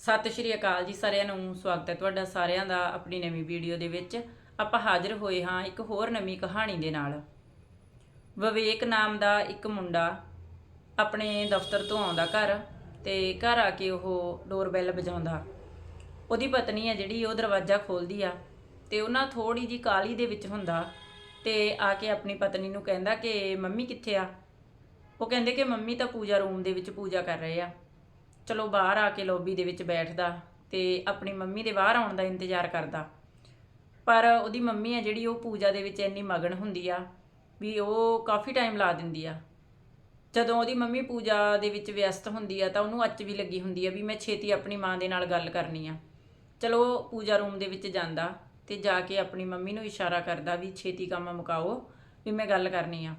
ਸਤਿ ਸ਼੍ਰੀ ਅਕਾਲ ਜੀ ਸਾਰਿਆਂ ਨੂੰ, ਸਵਾਗਤ ਹੈ ਤੁਹਾਡਾ ਸਾਰਿਆਂ ਦਾ ਆਪਣੀ ਨਵੀਂ ਵੀਡੀਓ ਦੇ ਵਿੱਚ। ਆਪਾਂ ਹਾਜ਼ਰ ਹੋਏ ਹਾਂ ਇੱਕ ਹੋਰ ਨਵੀਂ ਕਹਾਣੀ ਦੇ ਨਾਲ। ਵਿਵੇਕ ਨਾਮ ਦਾ ਇੱਕ ਮੁੰਡਾ ਆਪਣੇ ਦਫ਼ਤਰ ਤੋਂ ਆਉਂਦਾ ਘਰ ਤੇ ਘਰ ਆ ਕੇ ਉਹ ਡੋਰਬੈਲ ਵਜਾਉਂਦਾ। ਉਹਦੀ ਪਤਨੀ ਹੈ ਜਿਹੜੀ, ਉਹ ਦਰਵਾਜ਼ਾ ਖੋਲਦੀ ਆ ਤੇ ਉਹਨਾਂ ਥੋੜੀ ਜੀ ਕਾਲੀ ਦੇ ਵਿੱਚ ਹੁੰਦਾ ਤੇ ਆ ਕੇ ਆਪਣੀ ਪਤਨੀ ਨੂੰ ਕਹਿੰਦਾ ਕਿ ਮੰਮੀ ਕਿੱਥੇ ਆ? ਉਹ ਕਹਿੰਦੇ ਕਿ ਮੰਮੀ ਤਾਂ ਪੂਜਾ ਰੂਮ ਦੇ ਵਿੱਚ ਪੂਜਾ ਕਰ ਰਹੇ ਆ। ਚਲੋ ਬਾਹਰ ਆ ਕੇ ਲੌਬੀ ਦੇ ਵਿੱਚ ਬੈਠਦਾ ਤੇ ਆਪਣੀ ਮੰਮੀ ਦੇ ਬਾਹਰ ਆਉਣ ਦਾ ਇੰਤਜ਼ਾਰ ਕਰਦਾ। ਪਰ ਉਹਦੀ ਮੰਮੀ ਆ ਜਿਹੜੀ, ਉਹ ਪੂਜਾ ਦੇ ਵਿੱਚ ਇੰਨੀ ਮਗਨ ਹੁੰਦੀ ਆ ਵੀ ਉਹ ਕਾਫੀ ਟਾਈਮ ਲਾ ਦਿੰਦੀ ਆ। ਜਦੋਂ ਉਹਦੀ ਮੰਮੀ ਪੂਜਾ ਦੇ ਵਿੱਚ ਵਿਅਸਤ ਹੁੰਦੀ ਆ ਤਾਂ ਉਹਨੂੰ ਅੱਚ ਵੀ ਲੱਗੀ ਹੁੰਦੀ ਆ ਵੀ ਮੈਂ ਛੇਤੀ ਆਪਣੀ ਮਾਂ ਦੇ ਨਾਲ ਗੱਲ ਕਰਨੀ ਆ। ਚਲੋ ਪੂਜਾ ਰੂਮ ਦੇ ਵਿੱਚ ਜਾਂਦਾ ਤੇ ਜਾ ਕੇ ਆਪਣੀ ਮੰਮੀ ਨੂੰ ਇਸ਼ਾਰਾ ਕਰਦਾ ਵੀ ਛੇਤੀ ਕੰਮ ਮੁਕਾਓ, ਵੀ ਮੈਂ ਗੱਲ ਕਰਨੀ ਆ।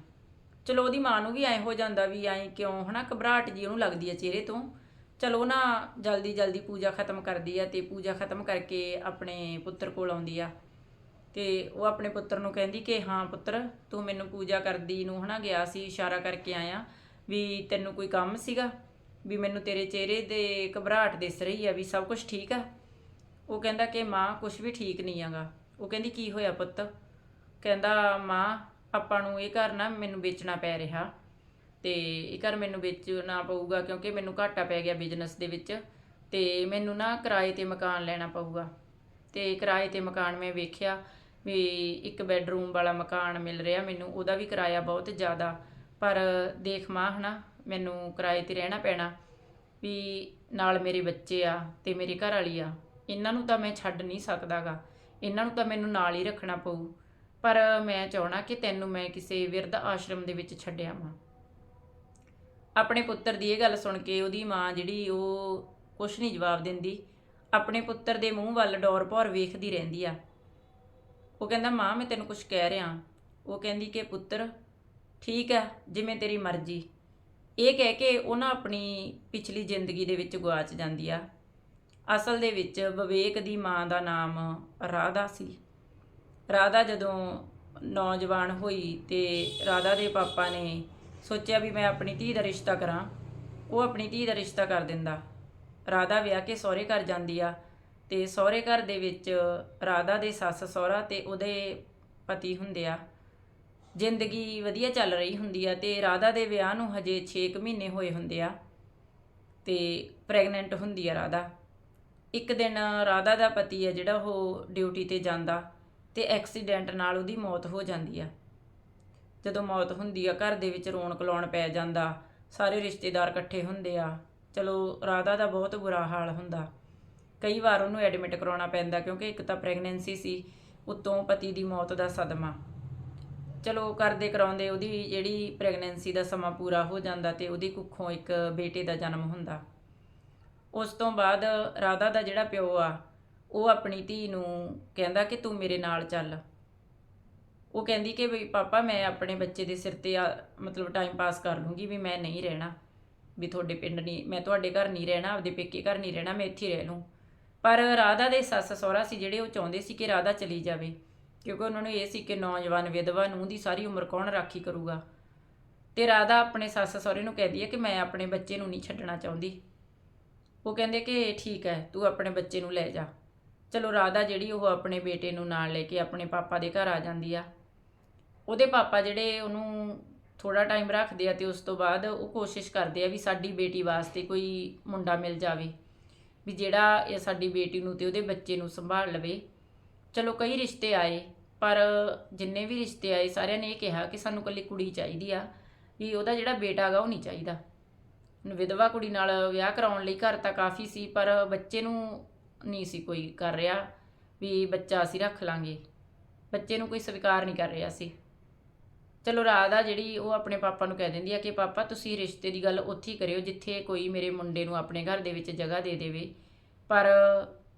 ਚਲੋ ਉਹਦੀ ਮਾਂ ਨੂੰ ਵੀ ਐ ਹੋ ਜਾਂਦਾ ਵੀ ਐ ਕਿਉਂ, ਹਨਾ ਘਬਰਾਹਟ ਜੀ ਉਹਨੂੰ ਲੱਗਦੀ ਆ ਚਿਹਰੇ ਤੋਂ ਚਲੋ ਨਾ ਜਲਦੀ ਜਲਦੀ ਪੂਜਾ ਖਤਮ ਕਰਦੀ ਆ ਤੇ ਪੂਜਾ ਖਤਮ ਕਰਕੇ ਆਪਣੇ ਪੁੱਤਰ ਕੋਲ ਆਉਂਦੀ ਆ। ਤੇ ਉਹ ਆਪਣੇ ਪੁੱਤਰ ਨੂੰ ਕਹਿੰਦੀ ਕਿ ਹਾਂ ਪੁੱਤਰ, ਤੂੰ ਮੈਨੂੰ ਪੂਜਾ ਕਰਦੀ ਨੂੰ ਹਨਾ ਗਿਆ ਸੀ, ਇਸ਼ਾਰਾ ਕਰਕੇ ਆਇਆ ਵੀ ਤੈਨੂੰ ਕੋਈ ਕੰਮ ਸੀਗਾ? ਵੀ ਮੈਨੂੰ ਤੇਰੇ ਚਿਹਰੇ ਦੇ ਘਬਰਾਹਟ ਦਿਸ ਰਹੀ ਆ ਵੀ ਸਭ ਕੁਝ ਠੀਕ ਆ? ਉਹ ਕਹਿੰਦਾ ਕਿ ਮਾਂ ਕੁਝ ਵੀ ਠੀਕ ਨਹੀਂ ਆਗਾ ਉਹ ਕਹਿੰਦੀ, ਕੀ ਹੋਇਆ ਪੁੱਤ? ਕਹਿੰਦਾ, ਮਾਂ, ਆਪਾਂ ਨੂੰ ਇਹ ਘਰ ਨਾ ਮੈਨੂੰ ਵੇਚਣਾ ਪੈ ਰਿਹਾ। ਤੇ ਇਹ ਘਰ ਮੈਨੂੰ ਵੇਚਣਾ ਪਊਗਾ ਕਿਉਂਕਿ ਮੈਨੂੰ ਘਾਟਾ ਪੈ ਗਿਆ ਬਿਜ਼ਨਸ ਦੇ ਵਿੱਚ ਤੇ ਮੈਨੂੰ ਨਾ ਕਿਰਾਏ ਤੇ ਮਕਾਨ ਲੈਣਾ ਪਊਗਾ। ਤੇ ਕਿਰਾਏ ਤੇ ਮਕਾਨ ਮੈਂ ਵੇਖਿਆ ਵੀ ਇੱਕ ਬੈੱਡਰੂਮ ਵਾਲਾ ਮਕਾਨ ਮਿਲ ਰਿਹਾ ਮੈਨੂੰ, ਉਹਦਾ ਵੀ ਕਿਰਾਇਆ ਬਹੁਤ ਜ਼ਿਆਦਾ। ਪਰ ਦੇਖ ਮਾਂ ਹਨਾ, ਮੈਨੂੰ ਕਿਰਾਏ ਤੇ ਰਹਿਣਾ ਪੈਣਾ ਵੀ ਨਾਲ ਮੇਰੇ ਬੱਚੇ ਆ ਤੇ ਮੇਰੇ ਘਰ ਵਾਲੀ ਆ, ਇਹਨਾਂ ਨੂੰ ਤਾਂ ਮੈਂ ਛੱਡ ਨਹੀਂ ਸਕਦਾਗਾ। ਇਹਨਾਂ ਨੂੰ ਤਾਂ ਮੈਨੂੰ ਨਾਲ ਹੀ ਰੱਖਣਾ ਪਊ। ਪਰ ਮੈਂ ਚਾਹਣਾ ਕਿ ਤੈਨੂੰ ਮੈਂ ਕਿਸੇ ਵਿਰਧ ਆਸ਼ਰਮ ਦੇ ਵਿੱਚ ਛੱਡਿਆ ਵਾਂ। ਆਪਣੇ ਪੁੱਤਰ ਦੀ ਇਹ ਗੱਲ ਸੁਣ ਕੇ ਉਹਦੀ ਮਾਂ ਜਿਹੜੀ ਉਹ ਕੁਛ ਨਹੀਂ ਜਵਾਬ ਦਿੰਦੀ। ਆਪਣੇ ਪੁੱਤਰ ਦੇ ਮੂੰਹ ਵੱਲ ਡੌਰ ਭੌਰ ਵੇਖਦੀ ਰਹਿੰਦੀ ਆ। ਉਹ ਕਹਿੰਦਾ, ਮਾਂ, ਮੈਂ ਤੈਨੂੰ ਕੁਝ ਕਹਿ ਰਿਹਾ ਉਹ ਕਹਿੰਦੀ ਕਿ, ਪੁੱਤਰ, ਠੀਕ ਹੈ ਜਿਵੇਂ ਤੇਰੀ ਮਰਜ਼ੀ। ਇਹ ਕਹਿ ਕੇ ਉਹ ਨਾ ਆਪਣੀ ਪਿਛਲੀ ਜ਼ਿੰਦਗੀ ਦੇ ਵਿੱਚ ਗਵਾਚ ਜਾਂਦੀ ਆ। ਅਸਲ ਦੇ ਵਿੱਚ ਵਿਵੇਕ ਦੀ ਮਾਂ ਦਾ ਨਾਮ ਰਾਧਾ ਸੀ। ਰਾਧਾ ਜਦੋਂ ਨੌਜਵਾਨ ਹੋਈ ਤੇ ਰਾਧਾ ਦੇ ਪਾਪਾ ਨੇ ਸੋਚਿਆ ਵੀ ਮੈਂ ਆਪਣੀ ਧੀ ਦਾ ਰਿਸ਼ਤਾ ਕਰਾਂ, ਉਹ ਆਪਣੀ ਧੀ ਦਾ ਰਿਸ਼ਤਾ ਕਰ ਦਿੰਦਾ। ਰਾਧਾ ਵਿਆਹ ਕੇ ਸਹੁਰੇ ਘਰ ਜਾਂਦੀ ਆ ਤੇ ਸਹੁਰੇ ਘਰ ਦੇ ਵਿੱਚ ਰਾਧਾ ਦੇ ਸੱਸ ਸਹੁਰਾ ਤੇ ਉਹਦੇ ਪਤੀ ਹੁੰਦੇ ਆ। ਜ਼ਿੰਦਗੀ ਵਧੀਆ ਚੱਲ ਰਹੀ ਹੁੰਦੀ ਆ ਤੇ ਰਾਧਾ ਦੇ ਵਿਆਹ ਨੂੰ ਹਜੇ 6 ਮਹੀਨੇ ਹੋਏ ਹੁੰਦੇ ਆ ਤੇ ਪ੍ਰੈਗਨੈਂਟ ਹੁੰਦੀ ਆ ਰਾਧਾ। ਇੱਕ ਦਿਨ ਰਾਧਾ ਦਾ ਪਤੀ ਆ ਜਿਹੜਾ ਉਹ ਡਿਊਟੀ ਤੇ ਜਾਂਦਾ ਤੇ ਐਕਸੀਡੈਂਟ ਨਾਲ ਉਹਦੀ ਮੌਤ ਹੋ ਜਾਂਦੀ ਆ। ਜਦੋਂ ਮੌਤ ਹੁੰਦੀ ਆ, ਘਰ ਦੇ ਵਿੱਚ ਰੌਣਕ ਲਾਉਣ ਪੈ ਜਾਂਦਾ, ਸਾਰੇ ਰਿਸ਼ਤੇਦਾਰ ਇਕੱਠੇ ਹੁੰਦੇ ਆ। ਚਲੋ, ਰਾਧਾ ਦਾ ਬਹੁਤ ਬੁਰਾ ਹਾਲ ਹੁੰਦਾ। ਕਈ ਵਾਰ ਉਹਨੂੰ ਐਡਮਿਟ ਕਰਾਉਣਾ ਪੈਂਦਾ, ਕਿਉਂਕਿ ਇੱਕ ਤਾਂ ਪ੍ਰੈਗਨੈਂਸੀ ਸੀ, ਉਤੋਂ ਪਤੀ ਦੀ ਮੌਤ ਦਾ ਸਦਮਾ। ਚਲੋ ਕਰਦੇ ਕਰਾਉਂਦੇ, ਉਹਦੀ ਜਿਹੜੀ ਪ੍ਰੈਗਨੈਂਸੀ ਦਾ ਸਮਾਂ ਪੂਰਾ ਹੋ ਜਾਂਦਾ ਤੇ ਉਹਦੀ ਕੁੱਖੋਂ ਇੱਕ ਬੇਟੇ ਦਾ ਜਨਮ ਹੁੰਦਾ। ਉਸ ਤੋਂ ਬਾਅਦ ਰਾਧਾ ਦਾ ਜਿਹੜਾ ਪਿਓ ਆ, ਉਹ ਆਪਣੀ ਧੀ ਨੂੰ ਕਹਿੰਦਾ ਕਿ ਤੂੰ ਮੇਰੇ ਨਾਲ ਚੱਲ। ਉਹ ਕਹਿੰਦੀ ਕਿ ਵੀ ਪਾਪਾ ਮੈਂ ਆਪਣੇ ਬੱਚੇ ਦੇ ਸਿਰ ਤੇ ਆ, ਮਤਲਬ ਟਾਈਮ ਪਾਸ ਕਰ ਲੂੰਗੀ ਵੀ ਮੈਂ ਨਹੀਂ ਰਹਿਣਾ। ਵੀ ਤੁਹਾਡੇ ਪਿੰਡ ਨਹੀਂ, ਮੈਂ ਤੁਹਾਡੇ ਘਰ ਨਹੀਂ ਰਹਿਣਾ, ਆਪਦੇ ਪੇਕੇ ਘਰ ਨਹੀਂ ਰਹਿਣਾ, ਮੈਂ ਇੱਥੇ ਹੀ ਰਹਿ ਲੂੰ। ਪਰ ਰਾਧਾ ਦੇ ਸੱਸ ਸਹੁਰਾ ਸੀ ਜਿਹੜੇ ਉਹ ਚਾਹੁੰਦੇ ਸੀ ਕਿ ਰਾਧਾ ਚਲੀ ਜਾਵੇ। ਕਿਉਂਕਿ ਉਹਨਾਂ ਨੂੰ ਇਹ ਸੀ ਕਿ ਨੌਜਵਾਨ ਵਿਧਵਾ ਨੂੰ ਦੀ ਸਾਰੀ ਉਮਰ ਕੌਣ ਰਾਖੀ ਕਰੂਗਾ। ਤੇ ਰਾਧਾ ਆਪਣੇ ਸੱਸ ਸਹੁਰੇ ਨੂੰ ਕਹਿੰਦੀ ਹੈ ਕਿ ਮੈਂ ਆਪਣੇ ਬੱਚੇ ਨੂੰ ਨਹੀਂ ਛੱਡਣਾ ਚਾਹੁੰਦੀ। ਉਹ ਕਹਿੰਦੇ ਕਿ ਠੀਕ ਹੈ, ਤੂੰ ਆਪਣੇ ਬੱਚੇ ਨੂੰ ਲੈ ਜਾ। ਚਲੋ ਰਾਧਾ ਜਿਹੜੀ ਉਹ ਆਪਣੇ ਬੇਟੇ ਨੂੰ ਨਾਲ ਲੈ ਕੇ ਆਪਣੇ ਪਾਪਾ ਦੇ ਘਰ ਆ ਜਾਂਦੀ ਆ। ਉਹਦੇ ਪਾਪਾ ਜਿਹੜੇ ਉਹਨੂੰ ਥੋੜਾ ਟਾਈਮ ਰੱਖਦੇ ਆ ਤੇ ਉਸ ਤੋਂ ਬਾਅਦ ਉਹ ਕੋਸ਼ਿਸ਼ ਕਰਦੇ ਆ ਵੀ ਸਾਡੀ ਬੇਟੀ ਵਾਸਤੇ ਕੋਈ ਮੁੰਡਾ ਮਿਲ ਜਾਵੇ, ਵੀ ਜਿਹੜਾ ਇਹ ਸਾਡੀ ਬੇਟੀ ਨੂੰ ਤੇ ਉਹਦੇ ਬੱਚੇ ਨੂੰ ਸੰਭਾਲ ਲਵੇ। ਚਲੋ ਕਈ ਰਿਸ਼ਤੇ ਆਏ, ਪਰ ਜਿੰਨੇ ਵੀ ਰਿਸ਼ਤੇ ਆਏ, ਸਾਰਿਆਂ ਨੇ ਇਹ ਕਿਹਾ ਕਿ ਸਾਨੂੰ ਇਕੱਲੀ ਕੁੜੀ ਚਾਹੀਦੀ ਆ, ਵੀ ਉਹਦਾ ਜਿਹੜਾ ਬੇਟਾ ਹੈਗਾ ਉਹ ਨਹੀਂ ਚਾਹੀਦਾ। ਵਿਧਵਾ ਕੁੜੀ ਨਾਲ ਵਿਆਹ ਕਰਾਉਣ ਲਈ ਘਰ ਤਾਂ ਕਾਫੀ ਸੀ, ਪਰ ਬੱਚੇ ਨੂੰ ਨਹੀਂ ਸੀ ਕੋਈ ਕਰ ਰਿਹਾ ਵੀ ਬੱਚਾ ਅਸੀਂ ਰੱਖ ਲਾਂਗੇ। ਬੱਚੇ ਨੂੰ ਕੋਈ ਸਵੀਕਾਰ ਨਹੀਂ ਕਰ ਰਿਹਾ ਸੀ। ਚਲੋ ਰਾਧਾ ਜਿਹੜੀ ਉਹ ਆਪਣੇ ਪਾਪਾ ਨੂੰ ਕਹਿ ਦਿੰਦੀ ਆ ਕਿ ਪਾਪਾ ਤੁਸੀਂ ਰਿਸ਼ਤੇ ਦੀ ਗੱਲ ਉੱਥੇ ਹੀ ਕਰਿਓ, ਜਿੱਥੇ ਕੋਈ ਮੇਰੇ ਮੁੰਡੇ ਨੂੰ ਆਪਣੇ ਘਰ ਦੇ ਵਿੱਚ ਜਗ੍ਹਾ ਦੇ ਦੇਵੇ। ਪਰ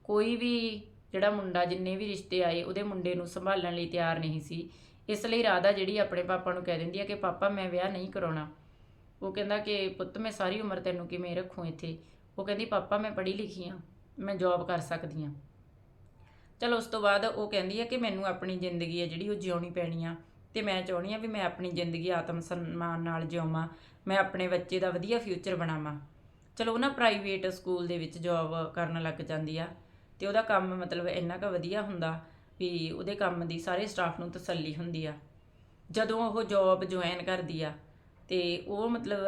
ਕੋਈ ਵੀ ਜਿਹੜਾ ਮੁੰਡਾ ਜਿੰਨੇ ਵੀ ਰਿਸ਼ਤੇ ਆਏ, ਉਹਦੇ ਮੁੰਡੇ ਨੂੰ ਸੰਭਾਲਣ ਲਈ ਤਿਆਰ ਨਹੀਂ ਸੀ। ਇਸ ਲਈ ਰਾਧਾ ਜਿਹੜੀ ਆਪਣੇ ਪਾਪਾ ਨੂੰ ਕਹਿ ਦਿੰਦੀ ਆ ਕਿ ਪਾਪਾ, ਮੈਂ ਵਿਆਹ ਨਹੀਂ ਕਰਾਉਣਾ। ਉਹ ਕਹਿੰਦਾ ਕਿ ਪੁੱਤ, ਮੈਂ ਸਾਰੀ ਉਮਰ ਤੈਨੂੰ ਕਿਵੇਂ ਰੱਖੂੰ ਇੱਥੇ? ਉਹ ਕਹਿੰਦੀ, ਪਾਪਾ, ਮੈਂ ਪੜ੍ਹੀ ਲਿਖੀ ਆ। ਮੈਂ ਜੌਬ ਕਰ ਸਕਦੀ ਆ। ਚਲੋ ਉਸ ਤੋਂ ਬਾਅਦ ਉਹ ਕਹਿੰਦੀ ਆ ਕਿ ਮੈਨੂੰ ਆਪਣੀ ਜ਼ਿੰਦਗੀ ਹੈ ਜਿਹੜੀ ਉਹ ਜਿਉਣੀ ਪੈਣੀ ਆ। ਤੇ ਮੈਂ ਚਾਹੁੰਦੀ ਆ ਵੀ ਮੈਂ ਆਪਣੀ ਜ਼ਿੰਦਗੀ ਆਤਮ ਸਨਮਾਨ ਨਾਲ ਜਿਉਵਾਂ ਮੈਂ ਆਪਣੇ ਬੱਚੇ ਦਾ ਵਧੀਆ ਫਿਊਚਰ ਬਣਾਵਾਂ। ਚਲੋ ਨਾ ਪ੍ਰਾਈਵੇਟ ਸਕੂਲ ਦੇ ਵਿੱਚ ਜੌਬ ਕਰਨ ਲੱਗ ਜਾਂਦੀ ਆ ਤੇ ਉਹਦਾ ਕੰਮ ਮਤਲਬ ਇੰਨਾ ਕੁ ਵਧੀਆ ਹੁੰਦਾ ਵੀ ਉਹਦੇ ਕੰਮ ਦੀ ਸਾਰੇ ਸਟਾਫ ਨੂੰ ਤਸੱਲੀ ਹੁੰਦੀ ਆ। ਜਦੋਂ ਉਹ ਜੌਬ ਜੁਆਇਨ ਕਰਦੀ ਆ ਤੇ ਉਹ ਮਤਲਬ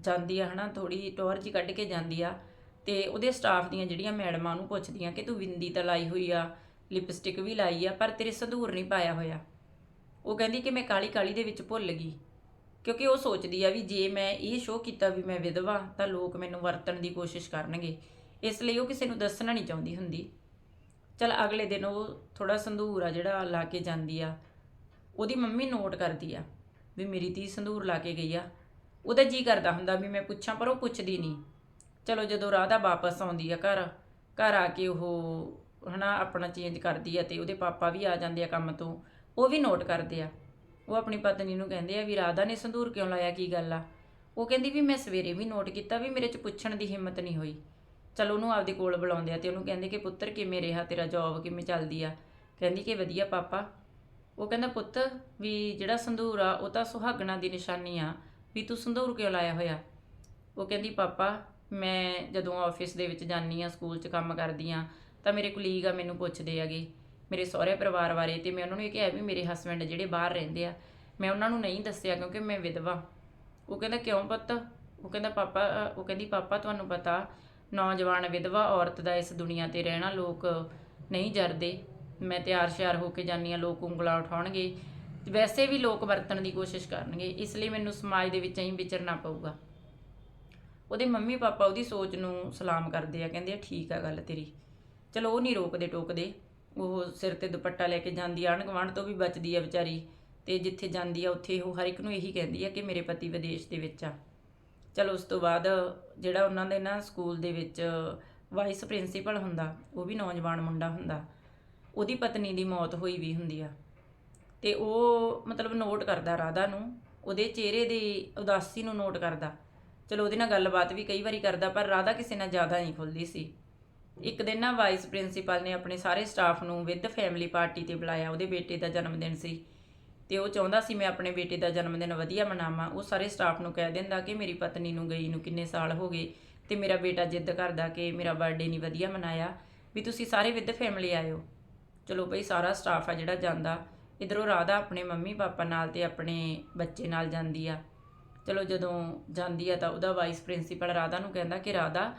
ਜਾਂਦੀ ਆ ਹਨਾ ਥੋੜੀ ਟੌਰ ਜੀ ਕੱਢ ਕੇ ਜਾਂਦੀ ਆ ਤੇ ਉਹਦੇ ਸਟਾਫ ਦੀਆਂ ਜਿਹੜੀਆਂ ਮੈਡਮਾਂ ਉਹਨੂੰ ਪੁੱਛਦੀਆਂ ਕਿ ਤੂੰ ਬਿੰਦੀ ਤਾਂ ਲਾਈ ਹੋਈ ਆ ਲਿਪਸਟਿਕ ਵੀ ਲਾਈ ਆ, ਪਰ ਤੇਰੇ ਸੰਧੂਰ ਨਹੀਂ ਪਾਇਆ ਹੋਇਆ। ਉਹ ਕਹਿੰਦੀ ਕਿ ਮੈਂ ਕਾਲੀ ਕਾਲੀ ਦੇ ਵਿੱਚ ਭੁੱਲ ਗਈ। ਕਿਉਂਕਿ ਉਹ ਸੋਚਦੀ ਆ ਵੀ ਜੇ ਮੈਂ ਇਹ ਸ਼ੋਅ ਕੀਤਾ ਵੀ ਮੈਂ ਵਿਧਵਾ, ਤਾਂ ਲੋਕ ਮੈਨੂੰ ਵਰਤਣ ਦੀ ਕੋਸ਼ਿਸ਼ ਕਰਨਗੇ। ਇਸ ਲਈ ਉਹ ਕਿਸੇ ਨੂੰ ਦੱਸਣਾ ਨਹੀਂ ਚਾਹੁੰਦੀ ਹੁੰਦੀ। ਚਲ ਅਗਲੇ ਦਿਨ ਉਹ ਥੋੜਾ ਸੰਧੂਰ ਆ ਜਿਹੜਾ ਲਾ ਕੇ ਜਾਂਦੀ ਆ। ਉਹਦੀ ਮੰਮੀ ਨੋਟ ਕਰਦੀ ਆ ਵੀ ਮੇਰੀ ਧੀ ਸੰਧੂਰ ਲਾ ਕੇ ਗਈ ਆ। ਉਹਦਾ ਜੀ ਕਰਦਾ ਹੁੰਦਾ ਵੀ ਮੈਂ ਪੁੱਛਾਂ, ਪਰ ਉਹ ਪੁੱਛਦੀ ਨਹੀਂ। ਚਲੋ ਜਦੋਂ ਰਾਧਾ ਵਾਪਸ ਆਉਂਦੀ ਆ ਘਰ ਘਰ ਆ ਕੇ ਉਹ ਹਨਾ ਆਪਣਾ ਚੇਂਜ ਕਰਦੀ ਆ ਤੇ ਉਹਦੇ ਪਾਪਾ ਵੀ ਆ ਜਾਂਦੇ ਆ ਕੰਮ ਤੋਂ। ਉਹ ਵੀ ਨੋਟ ਕਰਦੇ ਆ। ਉਹ ਆਪਣੀ ਪਤਨੀ ਨੂੰ ਕਹਿੰਦੇ ਆ ਵੀ ਰਾਧਾ ਨੇ ਸੰਧੂਰ ਕਿਉਂ ਲਾਇਆ, ਕੀ ਗੱਲ ਆ? ਉਹ ਕਹਿੰਦੀ ਵੀ ਮੈਂ ਸਵੇਰੇ ਵੀ ਨੋਟ ਕੀਤਾ ਵੀ ਮੇਰੇ ਚ ਪੁੱਛਣ ਦੀ ਹਿੰਮਤ ਨਹੀਂ ਹੋਈ। ਚਲ ਉਹਨੂੰ ਆਪਦੇ ਕੋਲ ਬੁਲਾਉਂਦੇ ਆ ਤੇ ਉਹਨੂੰ ਕਹਿੰਦੇ ਕਿ ਪੁੱਤਰ ਕਿਵੇਂ ਰਿਹਾ, ਤੇਰਾ ਜੌਬ ਕਿਵੇਂ ਚੱਲਦੀ ਆ? ਕਹਿੰਦੀ ਕਿ ਵਧੀਆ ਪਾਪਾ। ਉਹ ਕਹਿੰਦਾ, ਪੁੱਤ, ਵੀ ਜਿਹੜਾ ਸੰਧੂਰ ਆ, ਉਹ ਤਾਂ ਸੁਹਾਗਣਾ ਦੀ ਨਿਸ਼ਾਨੀ ਆ, ਵੀ ਤੂੰ ਸੰਧੂਰ ਕਿਉਂ ਲਾਇਆ ਹੋਇਆ? ਉਹ ਕਹਿੰਦੀ, ਪਾਪਾ, ਮੈਂ ਜਦੋਂ ਆਫਿਸ ਦੇ ਵਿੱਚ ਜਾਂਦੀ ਆ ਸਕੂਲ 'ਚ ਕੰਮ ਕਰਦੀ ਆ, ਤਾਂ ਮੇਰੇ ਕੁਲੀਗ ਆ, ਮੈਨੂੰ ਪੁੱਛਦੇ ਆਗੇ ਮੇਰੇ ਸਹੁਰੇ ਪਰਿਵਾਰ ਬਾਰੇ ਤੇ ਮੈਂ ਉਹਨਾਂ ਨੂੰ ਇਹ ਕਿਹਾ ਵੀ ਮੇਰੇ ਹਸਬੰਡ ਜਿਹੜੇ ਬਾਹਰ ਰਹਿੰਦੇ ਆ, ਮੈਂ ਉਹਨਾਂ ਨੂੰ ਨਹੀਂ ਦੱਸਿਆ ਕਿਉਂਕਿ ਮੈਂ ਵਿਧਵਾ। ਉਹ ਕਹਿੰਦਾ, ਕਿਉਂ ਪੁੱਤ? ਉਹ ਕਹਿੰਦਾ, ਪਾਪਾ, ਉਹ ਕਹਿੰਦੀ, ਪਾਪਾ, ਤੁਹਾਨੂੰ ਪਤਾ, ਨੌਜਵਾਨ ਵਿਧਵਾ ਔਰਤ ਦਾ ਇਸ ਦੁਨੀਆ ਤੇ ਰਹਿਣਾ ਲੋਕ ਨਹੀਂ ਜਰਦੇ। ਮੈਂ ਤਿਆਰ ਸ਼ਿਆਰ ਹੋ ਕੇ ਜਾਨੀ ਆ ਲੋਕ ਉਂਗਲਾਂ ਉਠਾਉਣਗੇ। ਵੈਸੇ ਵੀ ਲੋਕ ਵਰਤਣ ਦੀ ਕੋਸ਼ਿਸ਼ ਕਰਨਗੇ, ਇਸ ਲਈ ਮੈਨੂੰ ਸਮਾਜ ਦੇ ਵਿੱਚ ਐਂ ਵਿਚਰਨਾ ਪਊਗਾ। ਉਹਦੇ ਮੰਮੀ ਪਾਪਾ ਉਹਦੀ ਸੋਚ ਨੂੰ ਸਲਾਮ ਕਰਦੇ ਆ, ਕਹਿੰਦੇ ਆ, ਠੀਕ ਆ ਗੱਲ ਤੇਰੀ। ਚਲੋ, ਉਹ ਨਹੀਂ ਰੋਕਦੇ ਟੋਕਦੇ ਉਹ ਸਿਰ ਤੇ ਦੁਪੱਟਾ ਲੈ ਕੇ ਜਾਂਦੀ ਆਣ ਗੁਆਂਢ ਤੋਂ ਵੀ ਬਚਦੀ ਆ ਵਿਚਾਰੀ। ਤੇ ਜਿੱਥੇ ਜਾਂਦੀ ਆ, ਉੱਥੇ ਉਹ ਹਰ ਇੱਕ ਨੂੰ ਇਹੀ ਕਹਿੰਦੀ ਆ ਕਿ ਮੇਰੇ ਪਤੀ ਵਿਦੇਸ਼ ਦੇ ਵਿੱਚ ਆ। ਚਲ ਉਸ ਤੋਂ ਬਾਅਦ ਜਿਹੜਾ ਉਹਨਾਂ ਦੇ ਨਾ ਸਕੂਲ ਦੇ ਵਿੱਚ ਵਾਈਸ ਪ੍ਰਿੰਸੀਪਲ ਹੁੰਦਾ, ਉਹ ਵੀ ਨੌਜਵਾਨ ਮੁੰਡਾ ਹੁੰਦਾ, ਉਹਦੀ ਪਤਨੀ ਦੀ ਮੌਤ ਹੋਈ ਵੀ ਹੁੰਦੀ ਆ। ਤੇ ਉਹ ਮਤਲਬ ਨੋਟ ਕਰਦਾ ਰਾਧਾ ਨੂੰ, ਉਹਦੇ ਚਿਹਰੇ ਦੀ ਉਦਾਸੀ ਨੂੰ ਨੋਟ ਕਰਦਾ। ਚਲੋ ਉਹਦੇ ਨਾਲ ਗੱਲਬਾਤ ਵੀ ਕਈ ਵਾਰੀ ਕਰਦਾ, ਪਰ ਰਾਧਾ ਕਿਸੇ ਨਾਲ ਜ਼ਿਆਦਾ ਨਹੀਂ ਖੁੱਲਦੀ ਸੀ। ਇੱਕ ਦਿਨ ਨਾ ਵਾਈਸ ਪ੍ਰਿੰਸੀਪਲ ਨੇ ਆਪਣੇ ਸਾਰੇ ਸਟਾਫ ਨੂੰ ਵਿਦ ਫੈਮਿਲੀ ਪਾਰਟੀ ਤੇ ਬੁਲਾਇਆ, ਉਹਦੇ ਬੇਟੇ ਦਾ ਜਨਮ ਦਿਨ ਸੀ। ਤੇ ਉਹ ਚਾਹੁੰਦਾ ਸੀ, ਮੈਂ ਆਪਣੇ ਬੇਟੇ ਦਾ ਜਨਮ ਦਿਨ ਵਧੀਆ ਮਨਾਵਾਂ। ਉਹ ਸਾਰੇ ਸਟਾਫ ਨੂੰ ਕਹਿ ਦਿੰਦਾ ਕਿ, ਮੇਰੀ ਪਤਨੀ ਨੂੰ, ਗਈ ਨੂੰ ਕਿੰਨੇ ਸਾਲ ਹੋ ਗਏ ਤੇ ਮੇਰਾ ਬੇਟਾ ਜਿੱਦ ਕਰਦਾ ਕਿ ਮੇਰਾ ਬਰਥਡੇ ਨਹੀਂ ਵਧੀਆ ਮਨਾਇਆ, ਵੀ ਤੁਸੀਂ ਸਾਰੇ ਵਿਦ ਫੈਮਿਲੀ ਆਇਓ ਚਲੋ ਭਈ ਸਾਰਾ ਸਟਾਫ ਆ ਜਿਹੜਾ ਜਾਂਦਾ, ਇਧਰੋਂ ਰਾਧਾ ਆਪਣੇ ਮੰਮੀ ਪਾਪਾ ਨਾਲ ਤੇ ਆਪਣੇ ਬੱਚੇ ਨਾਲ ਜਾਂਦੀ ਆ। ਚਲੋ ਜਦੋਂ ਜਾਂਦੀ ਆ ਤਾਂ ਉਹਦਾ ਵਾਈਸ ਪ੍ਰਿੰਸੀਪਲ ਰਾਧਾ ਨੂੰ ਕਹਿੰਦਾ ਕਿ, ਰਾਧਾ,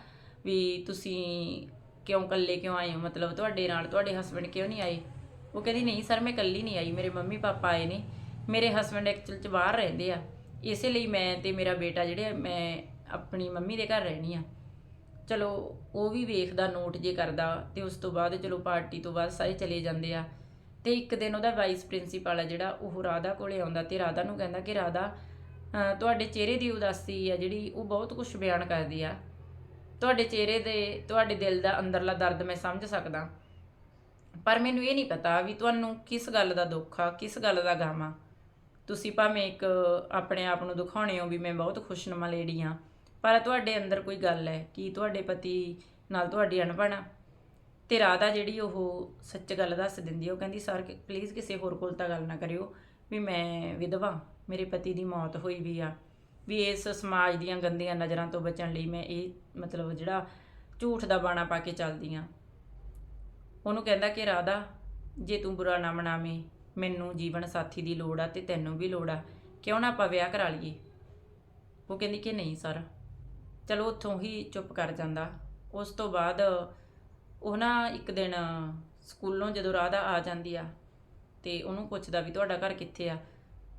ਵੀ ਤੁਸੀਂ ਕਿਉਂ ਇਕੱਲੇ ਕਿਉਂ ਆਏ ਹੋ? ਮਤਲਬ ਤੁਹਾਡੇ ਨਾਲ ਤੁਹਾਡੇ ਹਸਬੰਡ ਕਿਉਂ ਨਹੀਂ ਆਏ? ਉਹ ਕਹਿੰਦੀ ਨਹੀਂ ਸਰ ਮੈਂ ਇਕੱਲੀ ਨਹੀਂ ਆਈ ਮੇਰੇ ਮੰਮੀ ਪਾਪਾ ਆਏ ਨੇ। ਮੇਰੇ ਹਸਬੰਡ ਐਕਚੁਅਲ ਚ ਬਾਹਰ ਰਹਿੰਦੇ ਆ। ਇਸੇ ਲਈ ਮੈਂ ਤੇ ਮੇਰਾ ਬੇਟਾ ਜਿਹੜੇ ਆ, ਮੈਂ ਆਪਣੀ ਮੰਮੀ ਦੇ ਘਰ ਰਹਿਣੀ ਆ। ਚਲੋ ਉਹ ਵੀ ਵੇਖਦਾ ਨੋਟ ਜੇ ਕਰਦਾ ਤੇ ਉਸ ਤੋਂ ਬਾਅਦ ਚਲੋ ਪਾਰਟੀ ਤੋਂ ਬਾਅਦ ਸਾਰੇ ਚਲੇ ਜਾਂਦੇ ਆ। ਤੇ ਇੱਕ ਦਿਨ ਉਹਦਾ ਵਾਈਸ ਪ੍ਰਿੰਸੀਪਲ ਆ ਜਿਹੜਾ ਉਹ ਰਾਧਾ ਕੋਲੇ ਆਉਂਦਾ ਤੇ ਰਾਧਾ ਨੂੰ ਕਹਿੰਦਾ ਕਿ ਰਾਧਾ ਤੁਹਾਡੇ ਚਿਹਰੇ ਦੀ ਉਦਾਸੀ ਆ ਜਿਹੜੀ ਉਹ ਬਹੁਤ ਕੁਝ ਬਿਆਨ ਕਰਦੀ ਆ। ਤੁਹਾਡੇ ਚਿਹਰੇ ਦੇ, ਤੁਹਾਡੇ ਦਿਲ ਦਾ ਅੰਦਰਲਾ ਦਰਦ ਮੈਂ ਸਮਝ ਸਕਦਾ। ਪਰ ਮੈਨੂੰ ਇਹ ਨਹੀਂ ਪਤਾ ਵੀ ਤੁਹਾਨੂੰ ਕਿਸ ਗੱਲ ਦਾ ਦੁੱਖ ਆ, ਕਿਸ ਗੱਲ ਦਾ ਗਮ ਆ। ਤੁਸੀਂ ਭਾਵੇਂ ਇੱਕ ਆਪਣੇ ਆਪ ਨੂੰ ਦਿਖਾਉਣੇ ਹੋ ਵੀ ਮੈਂ ਬਹੁਤ ਖੁਸ਼ਨਮਾ ਲੇਡੀ ਆ ਪਰ ਤੁਹਾਡੇ ਅੰਦਰ ਕੋਈ ਗੱਲ ਹੈ ਕਿ ਤੁਹਾਡੇ ਪਤੀ ਨਾਲ ਤੁਹਾਡੀ ਅਣਬਣ ਆ? ਤੇ ਰਾਧਾ ਜਿਹੜੀ ਉਹ ਸੱਚ ਗੱਲ ਦੱਸ ਦਿੰਦੀ ਉਹ ਕਹਿੰਦੀ, ਸਰ ਪਲੀਜ਼ ਕਿਸੇ ਹੋਰ ਕੋਲ ਤਾਂ ਗੱਲ ਨਾ ਕਰਿਓ ਵੀ ਮੈਂ ਵਿਧਵਾ, ਮੇਰੇ ਪਤੀ ਦੀ ਮੌਤ ਹੋਈ ਵੀ ਆ। ਵੀ ਇਸ ਸਮਾਜ ਦੀਆਂ ਗੰਦੀਆਂ ਨਜ਼ਰਾਂ ਤੋਂ ਬਚਣ ਲਈ ਮੈਂ ਇਹ ਮਤਲਬ ਜਿਹੜਾ ਝੂਠ ਦਾ ਬਾਣਾ ਪਾ ਕੇ ਚੱਲਦੀ ਆ ਉਹਨੂੰ ਕਹਿੰਦਾ ਕਿ ਰਾਧਾ, ਜੇ ਤੂੰ ਬੁਰਾ ਨਾ ਮਨਾਵੇਂ, ਮੈਨੂੰ ਜੀਵਨ ਸਾਥੀ ਦੀ ਲੋੜ ਆ ਤੇ ਤੈਨੂੰ ਵੀ ਲੋੜ ਆ। ਕਿਉਂ ਨਾ ਆਪਾਂ ਵਿਆਹ ਕਰਾ ਲਈਏ? ਉਹ ਕਹਿੰਦੀ ਕਿ ਨਹੀਂ ਸਰ। ਚਲੋ ਉੱਥੋਂ ਹੀ ਚੁੱਪ ਕਰ ਜਾਂਦਾ। ਉਸ ਤੋਂ ਬਾਅਦ ਉਹ ਨਾ ਇੱਕ ਦਿਨ ਸਕੂਲੋਂ ਜਦੋਂ ਰਾਧਾ ਆ ਜਾਂਦੀ ਆ ਤੇ ਉਹਨੂੰ ਪੁੱਛਦਾ ਵੀ ਤੁਹਾਡਾ ਘਰ ਕਿੱਥੇ ਆ?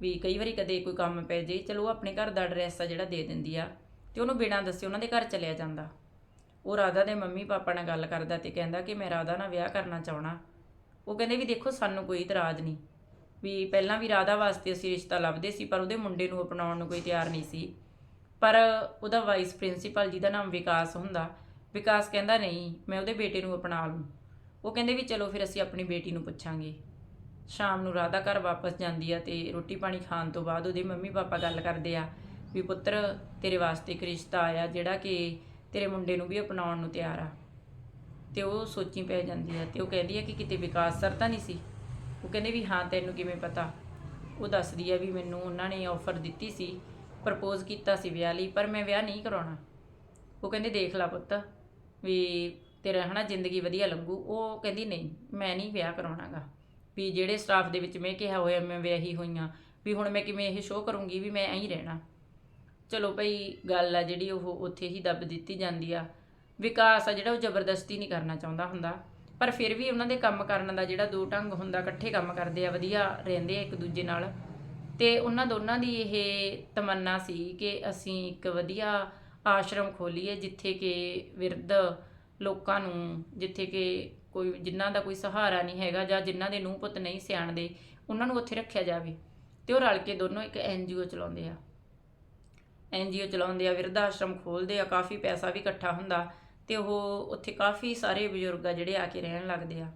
ਵੀ ਕਈ ਵਾਰੀ ਕਦੇ ਕੋਈ ਕੰਮ ਪੈ ਜੇ, ਚਲੋ ਉਹ ਆਪਣੇ ਘਰ ਦਾ ਐਡਰੈਸ ਆ ਜਿਹੜਾ ਦੇ ਦਿੰਦੀ ਆ, ਤੇ ਉਹਨੂੰ ਬਿਨਾਂ ਦੱਸੇ ਉਹਨਾਂ ਦੇ ਘਰ ਚਲਿਆ ਜਾਂਦਾ। ਉਹ ਰਾਧਾ ਦੇ ਮੰਮੀ ਪਾਪਾ ਨਾਲ ਗੱਲ ਕਰਦਾ ਤੇ ਕਹਿੰਦਾ ਕਿ ਮੈਂ ਰਾਧਾ ਨਾਲ ਵਿਆਹ ਕਰਨਾ ਚਾਹਣਾ ਉਹ ਕਹਿੰਦੇ ਵੀ ਦੇਖੋ ਸਾਨੂੰ ਕੋਈ ਇਤਰਾਜ਼ ਨਹੀਂ। ਵੀ ਪਹਿਲਾਂ ਵੀ ਰਾਧਾ ਵਾਸਤੇ ਅਸੀਂ ਰਿਸ਼ਤਾ ਲੱਭਦੇ ਸੀ, ਪਰ ਉਹਦੇ ਮੁੰਡੇ ਨੂੰ ਅਪਣਾਉਣ ਨੂੰ ਕੋਈ ਤਿਆਰ ਨਹੀਂ ਸੀ। ਪਰ ਉਹਦਾ ਵਾਈਸ ਪ੍ਰਿੰਸੀਪਲ ਜਿਹਦਾ ਨਾਮ ਵਿਕਾਸ ਹੁੰਦਾ, ਵਿਕਾਸ ਕਹਿੰਦਾ, ਨਹੀਂ, ਮੈਂ ਉਹਦੇ ਬੇਟੇ ਨੂੰ ਅਪਣਾ ਲੂੰ। ਉਹ ਕਹਿੰਦੇ ਵੀ ਚਲੋ ਫਿਰ ਅਸੀਂ ਆਪਣੀ ਬੇਟੀ ਨੂੰ ਪੁੱਛਾਂਗੇ। ਸ਼ਾਮ ਨੂੰ ਰਾਧਾ ਘਰ ਵਾਪਸ ਜਾਂਦੀ ਆ ਤੇ ਰੋਟੀ ਪਾਣੀ ਖਾਣ ਤੋਂ ਬਾਅਦ ਉਹਦੇ ਮੰਮੀ ਪਾਪਾ ਗੱਲ ਕਰਦੇ ਆ ਵੀ ਪੁੱਤਰ, ਤੇਰੇ ਵਾਸਤੇ ਇੱਕ ਰਿਸ਼ਤਾ ਆਇਆ ਜਿਹੜਾ ਕਿ ਤੇਰੇ ਮੁੰਡੇ ਨੂੰ ਵੀ ਅਪਣਾਉਣ ਨੂੰ ਤਿਆਰ ਆ। ਤੇ ਉਹ ਸੋਚੀ ਪੈ ਜਾਂਦੀ ਆ ਤੇ ਉਹ ਕਹਿੰਦੀ ਆ ਕਿ ਕਿਤੇ ਵਿਕਾਸ ਸਰ ਤਾਂ ਨਹੀਂ ਸੀ। ਉਹ ਕਹਿੰਦੇ ਵੀ ਹਾਂ, ਤੈਨੂੰ ਕਿਵੇਂ ਪਤਾ? ਉਹ ਦੱਸਦੀ ਆ ਵੀ ਮੈਨੂੰ ਉਹਨਾਂ ਨੇ ਆਫਰ ਦਿੱਤੀ ਸੀ ਪ੍ਰਪੋਜ਼ ਕੀਤਾ ਸੀ ਵਿਆਹ ਲਈ, ਪਰ ਮੈਂ ਵਿਆਹ ਨਹੀਂ ਕਰਾਉਣਾ। ਉਹ ਕਹਿੰਦੇ ਦੇਖ ਲੈ ਪੁੱਤ, ਵੀ ਤੇਰਾ ਹਨਾ ਜ਼ਿੰਦਗੀ ਵਧੀਆ ਲੰਘੂ ਉਹ ਕਹਿੰਦੀ ਨਹੀਂ, ਮੈਂ ਨਹੀਂ ਵਿਆਹ ਕਰਾਉਣਾਗਾ। ਵੀ ਜਿਹੜੇ ਸਟਾਫ ਦੇ ਵਿੱਚ ਮੈਂ ਕਿਹਾ ਹੋਇਆ, ਮੈਂ ਵਿਆਹੀ ਹੋਈਆਂ ਵੀ ਹੁਣ ਮੈਂ ਕਿਵੇਂ ਇਹ ਸ਼ੋਅ ਕਰੂੰਗੀ, ਵੀ ਮੈਂ ਐਂ ਹੀ ਰਹਿਣਾ। ਚਲੋ ਭਈ ਗੱਲ ਆ ਜਿਹੜੀ ਉਹ ਉੱਥੇ ਹੀ ਦੱਬ ਦਿੱਤੀ ਜਾਂਦੀ ਆ। ਵਿਕਾਸ ਆ ਜਿਹੜਾ ਉਹ ਜ਼ਬਰਦਸਤੀ ਨਹੀਂ ਕਰਨਾ ਚਾਹੁੰਦਾ ਹੁੰਦਾ। ਪਰ ਫਿਰ ਵੀ ਉਹਨਾਂ ਦੇ ਕੰਮ ਕਰਨ ਦਾ ਜਿਹੜਾ ਦੋ ਢੰਗ ਹੁੰਦਾ, ਇਕੱਠੇ ਕੰਮ ਕਰਦੇ ਆ, ਵਧੀਆ ਰਹਿੰਦੇ ਆ ਇੱਕ ਦੂਜੇ ਨਾਲ। ਤੇ ਉਹਨਾਂ ਦੋਨਾਂ ਦੀ ਇਹ ਤਮੰਨਾ ਸੀ ਕਿ ਅਸੀਂ ਇੱਕ ਵਧੀਆ ਆਸ਼ਰਮ ਖੋਲੀਏ, ਜਿੱਥੇ ਕਿ ਵਿਰਧ ਲੋਕਾਂ ਨੂੰ, ਜਿੱਥੇ ਕਿ ਕੋਈ ਜਿਨ੍ਹਾਂ ਦਾ ਕੋਈ ਸਹਾਰਾ ਨਹੀਂ ਹੈਗਾ ਜਾਂ ਜਿਨ੍ਹਾਂ ਦੇ ਨੂੰਹ ਪੁੱਤ ਨਹੀਂ ਸਿਆਣਦੇ ਉਹਨਾਂ ਨੂੰ ਉੱਥੇ ਰੱਖਿਆ ਜਾਵੇ। ਤੇ ਉਹ ਰਲ ਕੇ ਦੋਨੋਂ ਇੱਕ ਐਨਜੀਓ ਚਲਾਉਂਦੇ ਆ। ਐਨਜੀਓ ਚਲਾਉਂਦੇ ਆ ਵਿਰਧ ਆਸ਼ਰਮ ਖੋਲਦੇ ਆ, ਕਾਫੀ ਪੈਸਾ ਵੀ ਇਕੱਠਾ ਹੁੰਦਾ ਤੇ ਉਹ ਉੱਥੇ ਕਾਫੀ ਸਾਰੇ ਬਜ਼ੁਰਗ ਆ ਜਿਹੜੇ ਆ ਕੇ ਰਹਿਣ ਲੱਗਦੇ ਆ।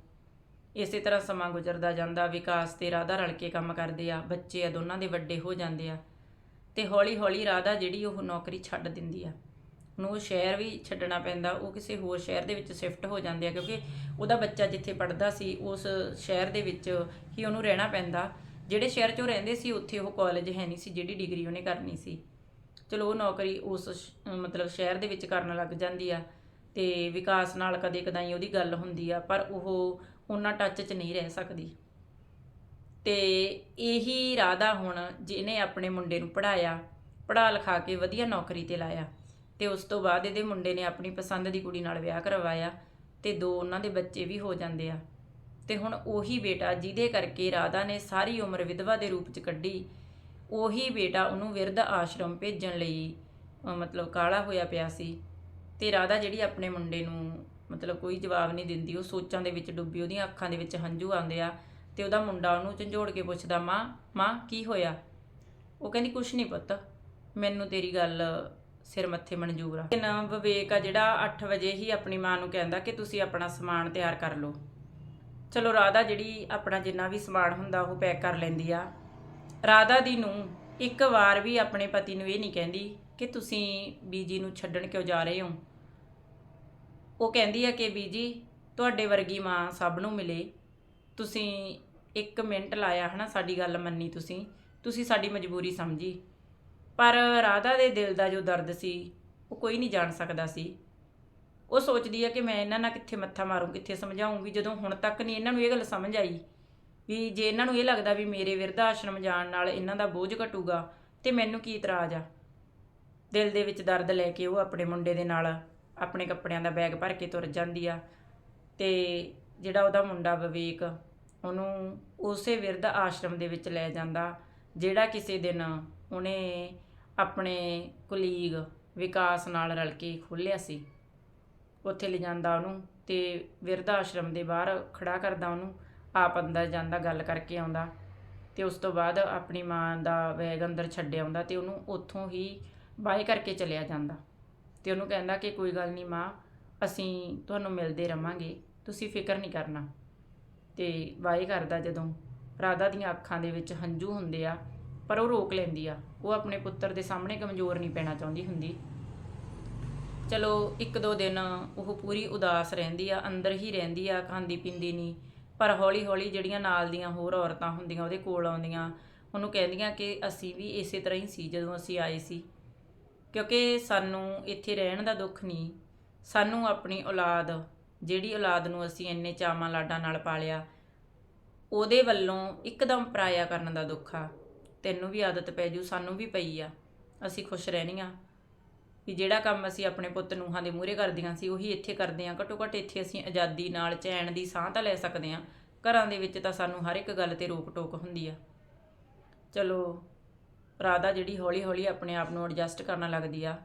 ਇਸੇ ਤਰ੍ਹਾਂ ਸਮਾਂ ਗੁਜ਼ਰਦਾ ਜਾਂਦਾ, ਵਿਕਾਸ ਤੇ ਰਾਧਾ ਰਲ ਕੇ ਕੰਮ ਕਰਦੇ ਆ, ਬੱਚੇ ਆ, ਦੋਨਾਂ ਦੇ ਵੱਡੇ ਹੋ ਜਾਂਦੇ ਆ। ਤੇ ਹੌਲੀ ਹੌਲੀ ਰਾਧਾ ਜਿਹੜੀ ਉਹ ਨੌਕਰੀ ਛੱਡ ਦਿੰਦੀ ਆ। ਨੂੰ ਉਹ ਸ਼ਹਿਰ ਵੀ ਛੱਡਣਾ ਪੈਂਦਾ, ਉਹ ਕਿਸੇ ਹੋਰ ਸ਼ਹਿਰ ਦੇ ਵਿੱਚ ਸ਼ਿਫਟ ਹੋ ਜਾਂਦੇ ਆ, ਕਿਉਂਕਿ ਉਹਦਾ ਬੱਚਾ ਜਿੱਥੇ ਪੜਦਾ ਸੀ, ਉਸ ਸ਼ਹਿਰ ਦੇ ਵਿੱਚ ਹੀ ਉਹਨੂੰ ਰਹਿਣਾ ਪੈਂਦਾ। ਜਿਹੜੇ ਸ਼ਹਿਰ 'ਚ ਉਹ ਰਹਿੰਦੇ ਸੀ, ਉੱਥੇ ਉਹ ਕਾਲਜ ਹੈ ਨਹੀਂ ਸੀ, ਜਿਹੜੀ ਡਿਗਰੀ ਉਹਨੇ ਕਰਨੀ ਸੀ। ਚਲੋ, ਉਹ ਨੌਕਰੀ ਉਸ ਸ਼- ਮਤਲਬ ਸ਼ਹਿਰ ਦੇ ਵਿੱਚ ਕਰਨ ਲੱਗ ਜਾਂਦੀ ਆ ਤੇ ਵਿਕਾਸ ਨਾਲ ਕਦੇ ਕਦਾਈ ਉਹਦੀ ਗੱਲ ਹੁੰਦੀ ਆ, ਪਰ ਉਹ ਉਹਨਾਂ ਟੱਚ 'ਚ ਨਹੀਂ ਰਹਿ ਸਕਦੀ। ਤੇ ਇਹੀ ਰਾਧਾ ਹੁਣ ਜਿਹਨੇ ਆਪਣੇ ਮੁੰਡੇ ਨੂੰ ਪੜਾਇਆ ਪੜਾ ਲਿਖਾ ਕੇ ਵਧੀਆ ਨੌਕਰੀ ਤੇ ਲਾਇਆ। ਤੇ ਉਸ ਤੋਂ ਬਾਅਦ ਇਹਦੇ ਮੁੰਡੇ ਨੇ ਆਪਣੀ ਪਸੰਦ ਦੀ ਕੁੜੀ ਨਾਲ ਵਿਆਹ ਕਰਵਾਇਆ ਤੇ ਦੋ ਉਹਨਾਂ ਦੇ ਬੱਚੇ ਵੀ ਹੋ ਜਾਂਦੇ ਆ। ਤੇ ਹੁਣ ਉਹੀ ਬੇਟਾ ਜਿਹਦੇ ਕਰਕੇ ਰਾਧਾ ਨੇ ਸਾਰੀ ਉਮਰ ਵਿਧਵਾ ਦੇ ਰੂਪ 'ਚ ਕੱਢੀ, ਉਹੀ ਬੇਟਾ ਉਹਨੂੰ ਵਿਰਧ ਆਸ਼ਰਮ ਭੇਜਣ ਲਈ ਮਤਲਬ ਕਾਲਾ ਹੋਇਆ ਪਿਆ ਸੀ। ਤੇ ਰਾਧਾ ਜਿਹੜੀ ਆਪਣੇ ਮੁੰਡੇ ਨੂੰ ਮਤਲਬ ਕੋਈ ਜਵਾਬ ਨਹੀਂ ਦਿੰਦੀ, ਉਹ ਸੋਚਾਂ ਦੇ ਵਿੱਚ ਡੁੱਬੀ, ਉਹਦੀਆਂ ਅੱਖਾਂ ਦੇ ਵਿੱਚ ਹੰਝੂ ਆਉਂਦੇ ਆ ਤੇ ਉਹਦਾ ਮੁੰਡਾ ਉਹਨੂੰ ਝੰਜੋੜ ਕੇ ਪੁੱਛਦਾ, ਮਾਂ ਮਾਂ, ਕੀ ਹੋਇਆ? ਉਹ ਕਹਿੰਦੀ, ਕੁਛ ਨਹੀਂ ਪੁੱਤ, ਮੈਨੂੰ ਤੇਰੀ ਗੱਲ ਸਿਰ ਮੱਥੇ ਮਨਜ਼ੂਰ ਆ। ਨਾ ਵਿਵੇਕ ਆ, ਜਿਹੜਾ 8 ਵਜੇ ਹੀ ਆਪਣੀ ਮਾਂ ਨੂੰ ਕਹਿੰਦਾ ਕਿ ਤੁਸੀਂ ਆਪਣਾ ਸਮਾਨ ਤਿਆਰ ਕਰ ਲਓ। ਚਲੋ ਰਾਧਾ ਜਿਹੜੀ ਆਪਣਾ ਜਿੰਨਾ ਵੀ ਸਮਾਨ ਹੁੰਦਾ ਉਹ ਪੈਕ ਕਰ ਲੈਂਦੀ ਆ। ਰਾਧਾ ਦੀ ਨੂੰ ਇੱਕ ਵਾਰ ਵੀ ਆਪਣੇ ਪਤੀ ਨੂੰ ਇਹ ਨਹੀਂ ਕਹਿੰਦੀ ਕਿ ਤੁਸੀਂ ਬੀਜੀ ਨੂੰ ਛੱਡਣ ਕਿਉਂ ਜਾ ਰਹੇ ਹੋ। ਉਹ ਕਹਿੰਦੀ ਆ ਕਿ ਬੀਜੀ, ਤੁਹਾਡੇ ਵਰਗੀ ਮਾਂ ਸਭ ਨੂੰ ਮਿਲੇ। ਤੁਸੀਂ ਇੱਕ ਮਿੰਟ ਲਾਇਆ ਹਨਾ, ਸਾਡੀ ਗੱਲ ਮੰਨੀ ਤੁਸੀਂ। ਤੁਸੀਂ ਸਾਡੀ ਮਜਬੂਰੀ ਸਮਝੀ। ਪਰ ਰਾਧਾ ਦੇ ਦਿਲ ਦਾ ਜੋ ਦਰਦ ਸੀ, ਉਹ ਕੋਈ ਨਹੀਂ ਜਾਣ ਸਕਦਾ ਸੀ। ਉਹ ਸੋਚਦੀ ਆ ਕਿ ਮੈਂ ਇਹਨਾਂ ਨਾਲ ਕਿੱਥੇ ਮੱਥਾ ਮਾਰੂੰ, ਕਿੱਥੇ ਸਮਝਾਉਂ ਜਦੋਂ ਹੁਣ ਤੱਕ ਨਹੀਂ ਇਹਨਾਂ ਨੂੰ ਇਹ ਗੱਲ ਸਮਝ ਆਈ ਵੀ ਜੇ ਇਹਨਾਂ ਨੂੰ ਇਹ ਲੱਗਦਾ ਵੀ ਮੇਰੇ ਵਿਰਧ ਆਸ਼ਰਮ ਜਾਣ ਨਾਲ ਇਹਨਾਂ ਦਾ ਬੋਝ ਘਟੂਗਾ, ਤੇ ਮੈਨੂੰ ਕੀ ਇਤਰਾਜ਼ ਆ? ਦਿਲ ਦੇ ਵਿੱਚ ਦਰਦ ਲੈ ਕੇ ਉਹ ਆਪਣੇ ਮੁੰਡੇ ਦੇ ਨਾਲ ਆਪਣੇ ਕੱਪੜਿਆਂ ਦਾ ਬੈਗ ਭਰ ਕੇ ਤੁਰ ਜਾਂਦੀ ਆ ਤੇ ਜਿਹੜਾ ਉਹਦਾ ਮੁੰਡਾ ਵਿਵੇਕ, ਉਹਨੂੰ ਉਸੇ ਵਿਰਧ ਆਸ਼ਰਮ ਦੇ ਵਿੱਚ ਲੈ ਜਾਂਦਾ, ਜਿਹੜਾ ਕਿਸੇ ਦਿਨ ਉਹਨੇ ਆਪਣੇ ਕੁਲੀਗ ਵਿਕਾਸ ਨਾਲ ਰਲ ਕੇ ਖੋਲ੍ਹਿਆ ਸੀ। ਉੱਥੇ ਲੈ ਉਹਨੂੰ ਤੇ ਵਿਰਧ ਆਸ਼ਰਮ ਦੇ ਬਾਹਰ ਖੜਾ ਕਰਦਾ ਉਹਨੂੰ। ਆਪ ਅੰਦਰ ਜਾਂਦਾ, ਗੱਲ ਕਰਕੇ ਆਉਂਦਾ ਤੇ ਉਸ ਤੋਂ ਬਾਅਦ ਆਪਣੀ ਮਾਂ ਦਾ ਵੈਗ ਅੰਦਰ ਛੱਡ ਆਉਂਦਾ ਤੇ ਉਹਨੂੰ ਉੱਥੋਂ ਹੀ ਬਾਏ ਕਰਕੇ ਚਲਿਆ ਜਾਂਦਾ। ਤੇ ਉਹਨੂੰ ਕਹਿੰਦਾ ਕਿ ਕੋਈ ਗੱਲ ਨਹੀਂ ਮਾਂ, ਅਸੀਂ ਤੁਹਾਨੂੰ ਮਿਲਦੇ ਰਵਾਂਗੇ, ਤੁਸੀਂ ਫਿਕਰ ਨਹੀਂ ਕਰਨਾ। ਤੇ ਵਾਏ ਕਰਦਾ ਜਦੋਂ। ਰਾਧਾ ਦੀਆਂ ਅੱਖਾਂ ਦੇ ਵਿੱਚ ਹੰਝੂ ਹੁੰਦੇ ਆ ਪਰ ਉਹ ਰੋਕ ਲੈਂਦੀ ਆ। ਉਹ ਆਪਣੇ ਪੁੱਤਰ ਦੇ ਸਾਹਮਣੇ ਕਮਜ਼ੋਰ ਨਹੀਂ ਪੈਣਾ ਚਾਹੁੰਦੀ ਹੁੰਦੀ। ਚਲੋ, ਇੱਕ ਦੋ ਦਿਨ ਉਹ ਪੂਰੀ ਉਦਾਸ ਰਹਿੰਦੀ ਆ, ਅੰਦਰ ਹੀ ਰਹਿੰਦੀ ਆ, ਖਾਂਦੀ ਪੀਂਦੀ ਨਹੀਂ। ਪਰ ਹੌਲੀ ਹੌਲੀ ਜਿਹੜੀਆਂ ਨਾਲ ਦੀਆਂ ਹੋਰ ਔਰਤਾਂ ਹੁੰਦੀਆਂ, ਉਹਦੇ ਕੋਲ ਆਉਂਦੀਆਂ। ਉਹਨੂੰ ਕਹਿੰਦੀਆਂ ਕਿ ਅਸੀਂ ਵੀ ਇਸੇ ਤਰ੍ਹਾਂ ਹੀ ਸੀ ਜਦੋਂ ਅਸੀਂ ਆਏ ਸੀ। ਕਿਉਂਕਿ ਸਾਨੂੰ ਇੱਥੇ ਰਹਿਣ ਦਾ ਦੁੱਖ ਨਹੀਂ। ਸਾਨੂੰ ਆਪਣੀ ਔਲਾਦ, ਜਿਹੜੀ ਔਲਾਦ ਨੂੰ ਅਸੀਂ ਇੰਨੇ ਚਾਵਾਂ ਲਾਡਾਂ ਨਾਲ ਪਾਲਿਆ, ਉਹਦੇ ਵੱਲੋਂ ਇੱਕਦਮ ਪਰਾਇਆ ਕਰਨ ਦਾ ਦੁੱਖ ਆ। ਤੈਨੂੰ ਵੀ ਆਦਤ ਪੈ ਜੂ, ਸਾਨੂੰ ਵੀ ਪਈ ਆ। ਅਸੀਂ ਖੁਸ਼ ਰਹਿਣੀਆਂ ਵੀ ਜਿਹੜਾ ਕੰਮ ਅਸੀਂ ਆਪਣੇ ਪੁੱਤ ਨੂੰਹਾਂ ਦੇ ਮੂਹਰੇ ਕਰਦੀਆਂ ਸੀ, ਉਹੀ ਇੱਥੇ ਕਰਦੇ ਆਂ ਘੱਟੋ ਘੱਟ ਇੱਥੇ ਅਸੀਂ ਆਜ਼ਾਦੀ ਨਾਲ, ਚੈਨ ਦੀ ਸਾਹ ਤਾਂ ਲੈ ਸਕਦੇ ਆਂ ਘਰਾਂ ਦੇ ਵਿੱਚ ਤਾਂ ਸਾਨੂੰ ਹਰ ਇੱਕ ਗੱਲ ਤੇ ਰੋਕ ਟੋਕ ਹੁੰਦੀ ਆ। ਚਲੋ, ਰਾਧਾ ਜਿਹੜੀ ਹੌਲੀ ਹੌਲੀ ਆਪਣੇ ਆਪ ਨੂੰ ਐਡਜਸਟ ਕਰਨ ਲੱਗਦੀ ਆ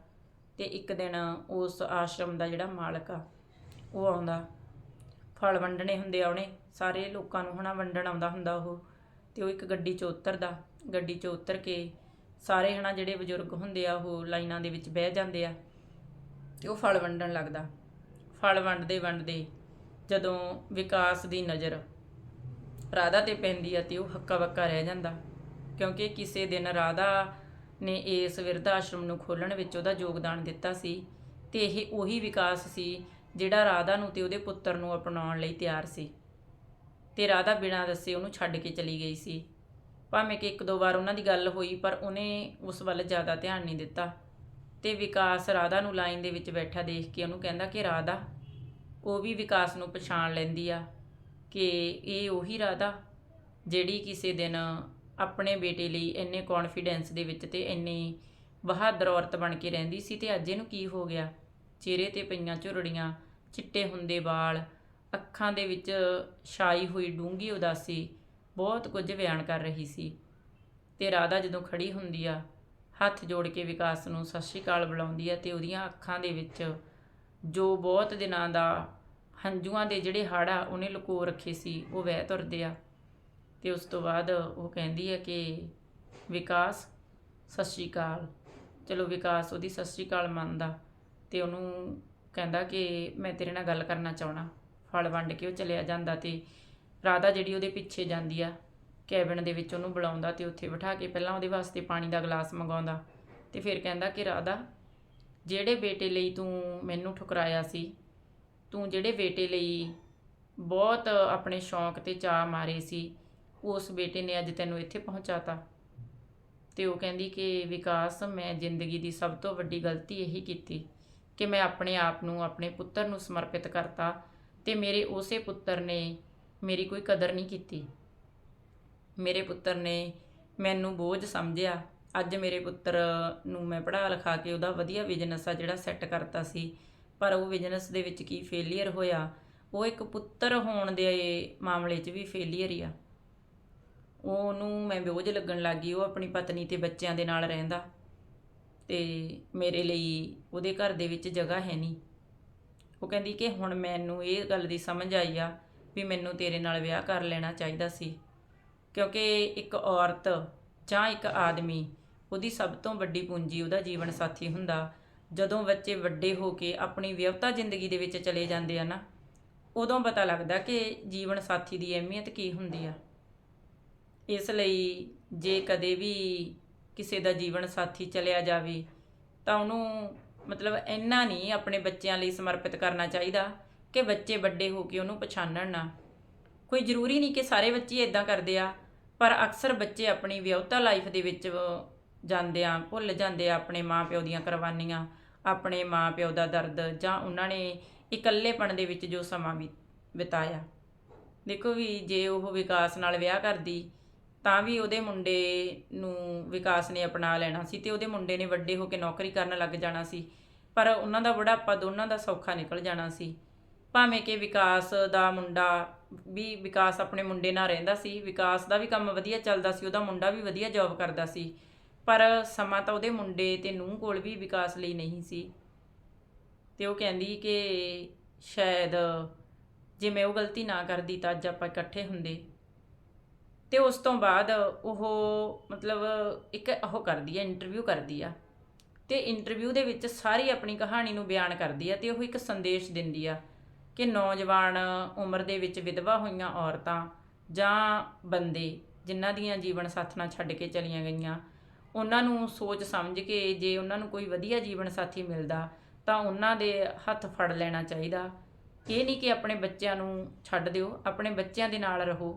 ਤੇ ਇੱਕ ਦਿਨ ਉਸ ਆਸ਼ਰਮ ਦਾ ਜਿਹੜਾ ਮਾਲਕ ਆ, ਉਹ ਆਉਂਦਾ। ਫਲ ਵੰਡਣੇ ਹੁੰਦੇ ਆ ਉਹਨੇ। ਸਾਰੇ ਲੋਕਾਂ ਨੂੰ ਹਨਾ ਵੰਡਣ ਆਉਂਦਾ ਹੁੰਦਾ ਉਹ। ਤੇ ਉਹ ਇੱਕ ਗੱਡੀ 'ਚ ਉਤਰਦਾ। ਗੱਡੀ 'ਚੋਂ ਉਤਰ ਕੇ ਸਾਰੇ ਹਨਾ ਜਿਹੜੇ ਬਜ਼ੁਰਗ ਹੁੰਦੇ ਆ, ਉਹ ਲਾਈਨਾਂ ਦੇ ਵਿੱਚ ਬਹਿ ਜਾਂਦੇ ਆ ਤੇ ਉਹ ਫਲ ਵੰਡਣ ਲੱਗਦਾ। ਫਲ ਵੰਡਦੇ ਵੰਡਦੇ ਜਦੋਂ ਵਿਕਾਸ ਦੀ ਨਜ਼ਰ ਰਾਧਾ ਤੇ ਪੈਂਦੀ ਆ ਤੇ ਉਹ ਹੱਕਾ ਬੱਕਾ ਰਹਿ ਜਾਂਦਾ, ਕਿਉਂਕਿ ਕਿਸੇ ਦਿਨ ਰਾਧਾ ਨੇ ਇਸ ਵਿਰਧ ਆਸ਼ਰਮ ਨੂੰ ਖੋਲਣ ਵਿੱਚ ਉਹਦਾ ਯੋਗਦਾਨ ਦਿੱਤਾ ਸੀ ਤੇ ਇਹ ਉਹੀ ਵਿਕਾਸ ਸੀ ਜਿਹੜਾ ਰਾਧਾ ਨੂੰ ਤੇ ਉਹਦੇ ਪੁੱਤਰ ਨੂੰ ਅਪਣਾਉਣ ਲਈ ਤਿਆਰ ਸੀ। ਤੇ ਰਾਧਾ ਬਿਨਾਂ ਦੱਸੇ ਉਹਨੂੰ ਛੱਡ ਕੇ ਚਲੀ ਗਈ ਸੀ। ਭਾਵੇਂ ਕਿ ਇੱਕ ਦੋ ਵਾਰ ਉਹਨਾਂ ਦੀ ਗੱਲ ਹੋਈ, ਪਰ ਉਹਨੇ ਉਸ ਵੱਲ ਜ਼ਿਆਦਾ ਧਿਆਨ ਨਹੀਂ ਦਿੱਤਾ। ਤੇ ਵਿਕਾਸ ਰਾਧਾ ਨੂੰ ਲਾਈਨ ਦੇ ਵਿੱਚ ਬੈਠਾ ਦੇਖ ਕੇ ਉਹਨੂੰ ਕਹਿੰਦਾ ਕਿ ਰਾਧਾ, ਉਹ ਵੀ ਵਿਕਾਸ ਨੂੰ ਪਛਾਣ ਲੈਂਦੀ ਆ ਕਿ ਇਹ ਉਹੀ ਰਾਧਾ ਜਿਹੜੀ ਕਿਸੇ ਦਿਨ ਆਪਣੇ ਬੇਟੇ ਲਈ ਇੰਨੇ ਕੌਨਫੀਡੈਂਸ ਦੇ ਵਿੱਚ ਤੇ ਇੰਨੀ ਬਹਾਦਰ ਔਰਤ ਬਣ ਕੇ ਰਹਿੰਦੀ ਸੀ ਤੇ ਅੱਜ ਇਹਨੂੰ ਕੀ ਹੋ ਗਿਆ? ਚਿਹਰੇ ਤੇ ਪਈਆਂ ਝੁਰੜੀਆਂ, ਚਿੱਟੇ ਹੁੰਦੇ ਵਾਲ, ਅੱਖਾਂ ਦੇ ਵਿੱਚ ਛਾਈ ਹੋਈ ਡੂੰਗੀ ਉਦਾਸੀ ਬਹੁਤ ਕੁਝ ਬਿਆਨ ਕਰ ਰਹੀ ਸੀ। ਤੇ ਰਾਧਾ ਜਦੋਂ ਖੜੀ ਹੁੰਦੀ ਆ, ਹੱਥ ਜੋੜ ਕੇ ਵਿਕਾਸ ਨੂੰ ਸਤਿ ਸ਼੍ਰੀ ਅਕਾਲ ਬੁਲਾਉਂਦੀ ਆ ਤੇ ਉਹਦੀਆਂ ਅੱਖਾਂ ਦੇ ਵਿੱਚ ਜੋ ਬਹੁਤ ਦਿਨਾਂ ਦਾ ਹੰਝੂਆਂ ਦੇ ਜਿਹੜੇ ਹੜ੍ਹ ਆ ਉਹਨੇ ਲੁਕੋ ਰੱਖੇ ਸੀ, ਉਹ ਵਹਿ ਤੁਰਦੇ ਆ। ਤੇ ਉਸ ਤੋਂ ਬਾਅਦ ਉਹ ਕਹਿੰਦੀ ਹੈ ਕਿ ਵਿਕਾਸ, ਸਤਿ ਸ਼੍ਰੀ ਅਕਾਲ। ਚਲੋ ਵਿਕਾਸ ਉਹਦੀ ਸਤਿ ਸ਼੍ਰੀ ਅਕਾਲ ਮੰਨਦਾ ਤੇ ਉਹਨੂੰ ਕਹਿੰਦਾ ਕਿ ਮੈਂ ਤੇਰੇ ਨਾਲ ਗੱਲ ਕਰਨਾ ਚਾਹਣਾ ਫਲ ਵੰਡ ਕੇ ਉਹ ਚਲਿਆ ਜਾਂਦਾ ਤੇ ਰਾਧਾ ਜਿਹੜੀ ਉਹਦੇ ਪਿੱਛੇ ਜਾਂਦੀ ਆ, ਕੈਬਨ ਦੇ ਵਿੱਚ ਉਹਨੂੰ ਬੁਲਾਉਂਦਾ ਤੇ ਉੱਥੇ ਬਿਠਾ ਕੇ ਪਹਿਲਾਂ ਉਹਦੇ ਵਾਸਤੇ ਪਾਣੀ ਦਾ ਗਲਾਸ ਮੰਗਾਉਂਦਾ ਤੇ ਫਿਰ ਕਹਿੰਦਾ ਕਿ ਰਾਧਾ, ਜਿਹੜੇ ਬੇਟੇ ਲਈ ਤੂੰ ਮੈਨੂੰ ਠੁਕਰਾਇਆ ਸੀ, ਤੂੰ ਜਿਹੜੇ ਬੇਟੇ ਲਈ ਬਹੁਤ ਆਪਣੇ ਸ਼ੌਂਕ ਤੇ ਚਾਅ ਮਾਰੇ ਸੀ, ਉਸ ਬੇਟੇ ਨੇ ਅੱਜ ਤੈਨੂੰ ਇੱਥੇ ਪਹੁੰਚਾਤਾ। ਤੇ ਉਹ ਕਹਿੰਦੀ ਕਿ ਵਿਕਾਸ, ਮੈਂ ਜ਼ਿੰਦਗੀ ਦੀ ਸਭ ਤੋਂ ਵੱਡੀ ਗਲਤੀ ਇਹੀ ਕੀਤੀ ਕਿ ਮੈਂ ਆਪਣੇ ਆਪ ਨੂੰ, ਆਪਣੇ ਪੁੱਤਰ ਨੂੰ ਸਮਰਪਿਤ ਕਰਤਾ ਤੇ ਮੇਰੇ ਉਸੇ ਪੁੱਤਰ ਨੇ ਮੇਰੀ ਕੋਈ ਕਦਰ ਨਹੀਂ ਕੀਤੀ। ਮੇਰੇ ਪੁੱਤਰ ਨੇ ਮੈਨੂੰ ਬੋਝ ਸਮਝਿਆ। ਅੱਜ ਮੇਰੇ ਪੁੱਤਰ ਨੂੰ ਮੈਂ ਪੜ੍ਹਾ ਲਿਖਾ ਕੇ ਉਹਦਾ ਵਧੀਆ ਬਿਜ਼ਨਸ ਆ ਜਿਹੜਾ ਸੈੱਟ ਕਰਤਾ ਸੀ। ਪਰ ਉਹ ਬਿਜ਼ਨਸ ਦੇ ਵਿੱਚ ਕੀ ਫੇਲੀਅਰ ਹੋਇਆ? ਉਹ ਇੱਕ ਪੁੱਤਰ ਹੋਣ ਦੇ ਮਾਮਲੇ 'ਚ ਵੀ ਫੇਲੀਅਰ ਹੀ ਆ। ਉਹਨੂੰ ਮੈਂ ਬੋਝ ਲੱਗਣ ਲੱਗੀ ਉਹ ਆਪਣੀ ਪਤਨੀ ਤੇ ਬੱਚਿਆਂ ਦੇ ਨਾਲ ਰਹਿੰਦਾ ਤੇ ਮੇਰੇ ਲਈ ਉਹਦੇ ਘਰ ਦੇ ਵਿੱਚ ਜਗ੍ਹਾ ਹੈ ਨਹੀਂ। ਉਹ ਕਹਿੰਦੀ ਕਿ ਹੁਣ ਮੈਨੂੰ ਇਹ ਗੱਲ ਦੀ ਸਮਝ ਆਈ ਆ ਵੀ ਮੈਨੂੰ ਤੇਰੇ ਨਾਲ ਵਿਆਹ ਕਰ ਲੈਣਾ ਚਾਹੀਦਾ ਸੀ। ਕਿਉਂਕਿ ਇੱਕ ਔਰਤ ਜਾਂ ਇੱਕ ਆਦਮੀ, ਉਹਦੀ ਸਭ ਤੋਂ ਵੱਡੀ ਪੂੰਜੀ ਉਹਦਾ ਜੀਵਨ ਸਾਥੀ ਹੁੰਦਾ। ਜਦੋਂ ਬੱਚੇ ਵੱਡੇ ਹੋ ਕੇ ਆਪਣੀ ਵਿਆਹਤਾ ਜ਼ਿੰਦਗੀ ਦੇ ਵਿੱਚ ਚਲੇ ਜਾਂਦੇ ਆ ਨਾ, ਉਦੋਂ ਪਤਾ ਲੱਗਦਾ ਕਿ ਜੀਵਨ ਸਾਥੀ ਦੀ ਅਹਿਮੀਅਤ ਕੀ ਹੁੰਦੀ ਆ। ਇਸ ਲਈ ਜੇ ਕਦੇ ਵੀ ਕਿਸੇ ਦਾ ਜੀਵਨ ਸਾਥੀ ਚਲਿਆ ਜਾਵੇ, ਤਾਂ ਉਹਨੂੰ ਮਤਲਬ ਇੰਨਾ ਨਹੀਂ ਆਪਣੇ ਬੱਚਿਆਂ ਲਈ ਸਮਰਪਿਤ ਕਰਨਾ ਚਾਹੀਦਾ। ਕਿ ਬੱਚੇ ਵੱਡੇ ਹੋ ਕੇ ਉਹਨੂੰ ਪਛਾਣਨ ਨਾ। ਕੋਈ ਜ਼ਰੂਰੀ ਨਹੀਂ ਕਿ ਸਾਰੇ ਬੱਚੇ ਇਦਾਂ ਕਰਦੇ ਆ, ਪਰ ਅਕਸਰ ਬੱਚੇ ਆਪਣੀ ਵਿਆਹੁਤਾ ਲਾਈਫ ਦੇ ਵਿੱਚ ਜਾਂਦੇ ਆ, ਭੁੱਲ ਜਾਂਦੇ ਆ ਆਪਣੇ ਮਾਪਿਓ ਦੀਆਂ ਕੁਰਬਾਨੀਆਂ, ਆਪਣੇ ਮਾਪਿਓ ਦਾ ਦਰਦ ਜਾਂ ਉਹਨਾਂ ਨੇ ਇਕੱਲੇਪਣ ਦੇ ਵਿੱਚ ਜੋ ਸਮਾਂ ਬਿਤਾਇਆ। ਦੇਖੋ ਵੀ ਜੇ ਉਹ ਵਿਕਾਸ ਨਾਲ ਵਿਆਹ ਕਰਦੀ, ਤਾਂ ਵੀ ਉਹਦੇ ਮੁੰਡੇ ਨੂੰ ਵਿਕਾਸ ਨੇ ਅਪਣਾ ਲੈਣਾ ਸੀ ਤੇ ਉਹਦੇ ਮੁੰਡੇ ਨੇ ਵੱਡੇ ਹੋ ਕੇ ਨੌਕਰੀ ਕਰਨ ਲੱਗ ਜਾਣਾ ਸੀ। ਪਰ ਉਹਨਾਂ ਦਾ ਬੁਢਾਪਾ ਦੋਨਾਂ ਦਾ ਸੌਖਾ ਨਿਕਲ ਜਾਣਾ ਸੀ। ਭਾਵੇਂ ਕਿ ਵਿਕਾਸ ਦਾ ਮੁੰਡਾ ਵੀ ਵਿਕਾਸ ਆਪਣੇ ਮੁੰਡੇ ਨਾਲ ਰਹਿੰਦਾ ਸੀ, ਵਿਕਾਸ ਦਾ ਵੀ ਕੰਮ ਵਧੀਆ ਚੱਲਦਾ ਸੀ, ਉਹਦਾ ਮੁੰਡਾ ਵੀ ਵਧੀਆ ਜੌਬ ਕਰਦਾ ਸੀ, ਪਰ ਸਮਾਂ ਤਾਂ ਉਹਦੇ ਮੁੰਡੇ ਤੇ ਨੂੰਹ ਕੋਲ ਵੀ ਵਿਕਾਸ ਲਈ ਨਹੀਂ ਸੀ। ਤੇ ਉਹ ਕਹਿੰਦੀ ਕਿ ਸ਼ਾਇਦ ਜੇ ਮੈਂ ਉਹ ਗਲਤੀ ਨਾ ਕਰਦੀ ਤਾਂ ਅੱਜ ਆਪਾਂ ਇਕੱਠੇ ਹੁੰਦੇ। ਤੇ ਉਸ ਤੋਂ ਬਾਅਦ ਉਹ ਮਤਲਬ ਇੱਕ ਉਹ ਕਰਦੀ ਹੈ ਇੰਟਰਵਿਊ ਕਰਦੀ ਆ। ਤੇ ਇੰਟਰਵਿਊ ਦੇ ਵਿੱਚ ਸਾਰੀ ਆਪਣੀ ਕਹਾਣੀ ਨੂੰ ਬਿਆਨ ਕਰਦੀ ਆ ਤੇ ਉਹ ਇੱਕ ਸੰਦੇਸ਼ ਦਿੰਦੀ ਆ। ਕਿ ਨੌਜਵਾਨ ਉਮਰ ਦੇ ਵਿੱਚ ਵਿਧਵਾ ਹੋਈਆਂ ਔਰਤਾਂ ਜਾਂ ਬੰਦੇ ਜਿਨ੍ਹਾਂ ਦੀਆਂ ਜੀਵਨ ਸਾਥਣਾਂ ਛੱਡ ਕੇ ਚਲੀਆਂ ਗਈਆਂ, ਉਹਨਾਂ ਨੂੰ ਸੋਚ ਸਮਝ ਕੇ ਜੇ ਉਹਨਾਂ ਨੂੰ ਕੋਈ ਵਧੀਆ ਜੀਵਨ ਸਾਥੀ ਮਿਲਦਾ ਤਾਂ ਉਹਨਾਂ ਦੇ ਹੱਥ ਫੜ ਲੈਣਾ ਚਾਹੀਦਾ। ਇਹ ਨਹੀਂ ਕਿ ਆਪਣੇ ਬੱਚਿਆਂ ਨੂੰ ਛੱਡ ਦਿਓ, ਆਪਣੇ ਬੱਚਿਆਂ ਦੇ ਨਾਲ ਰਹੋ।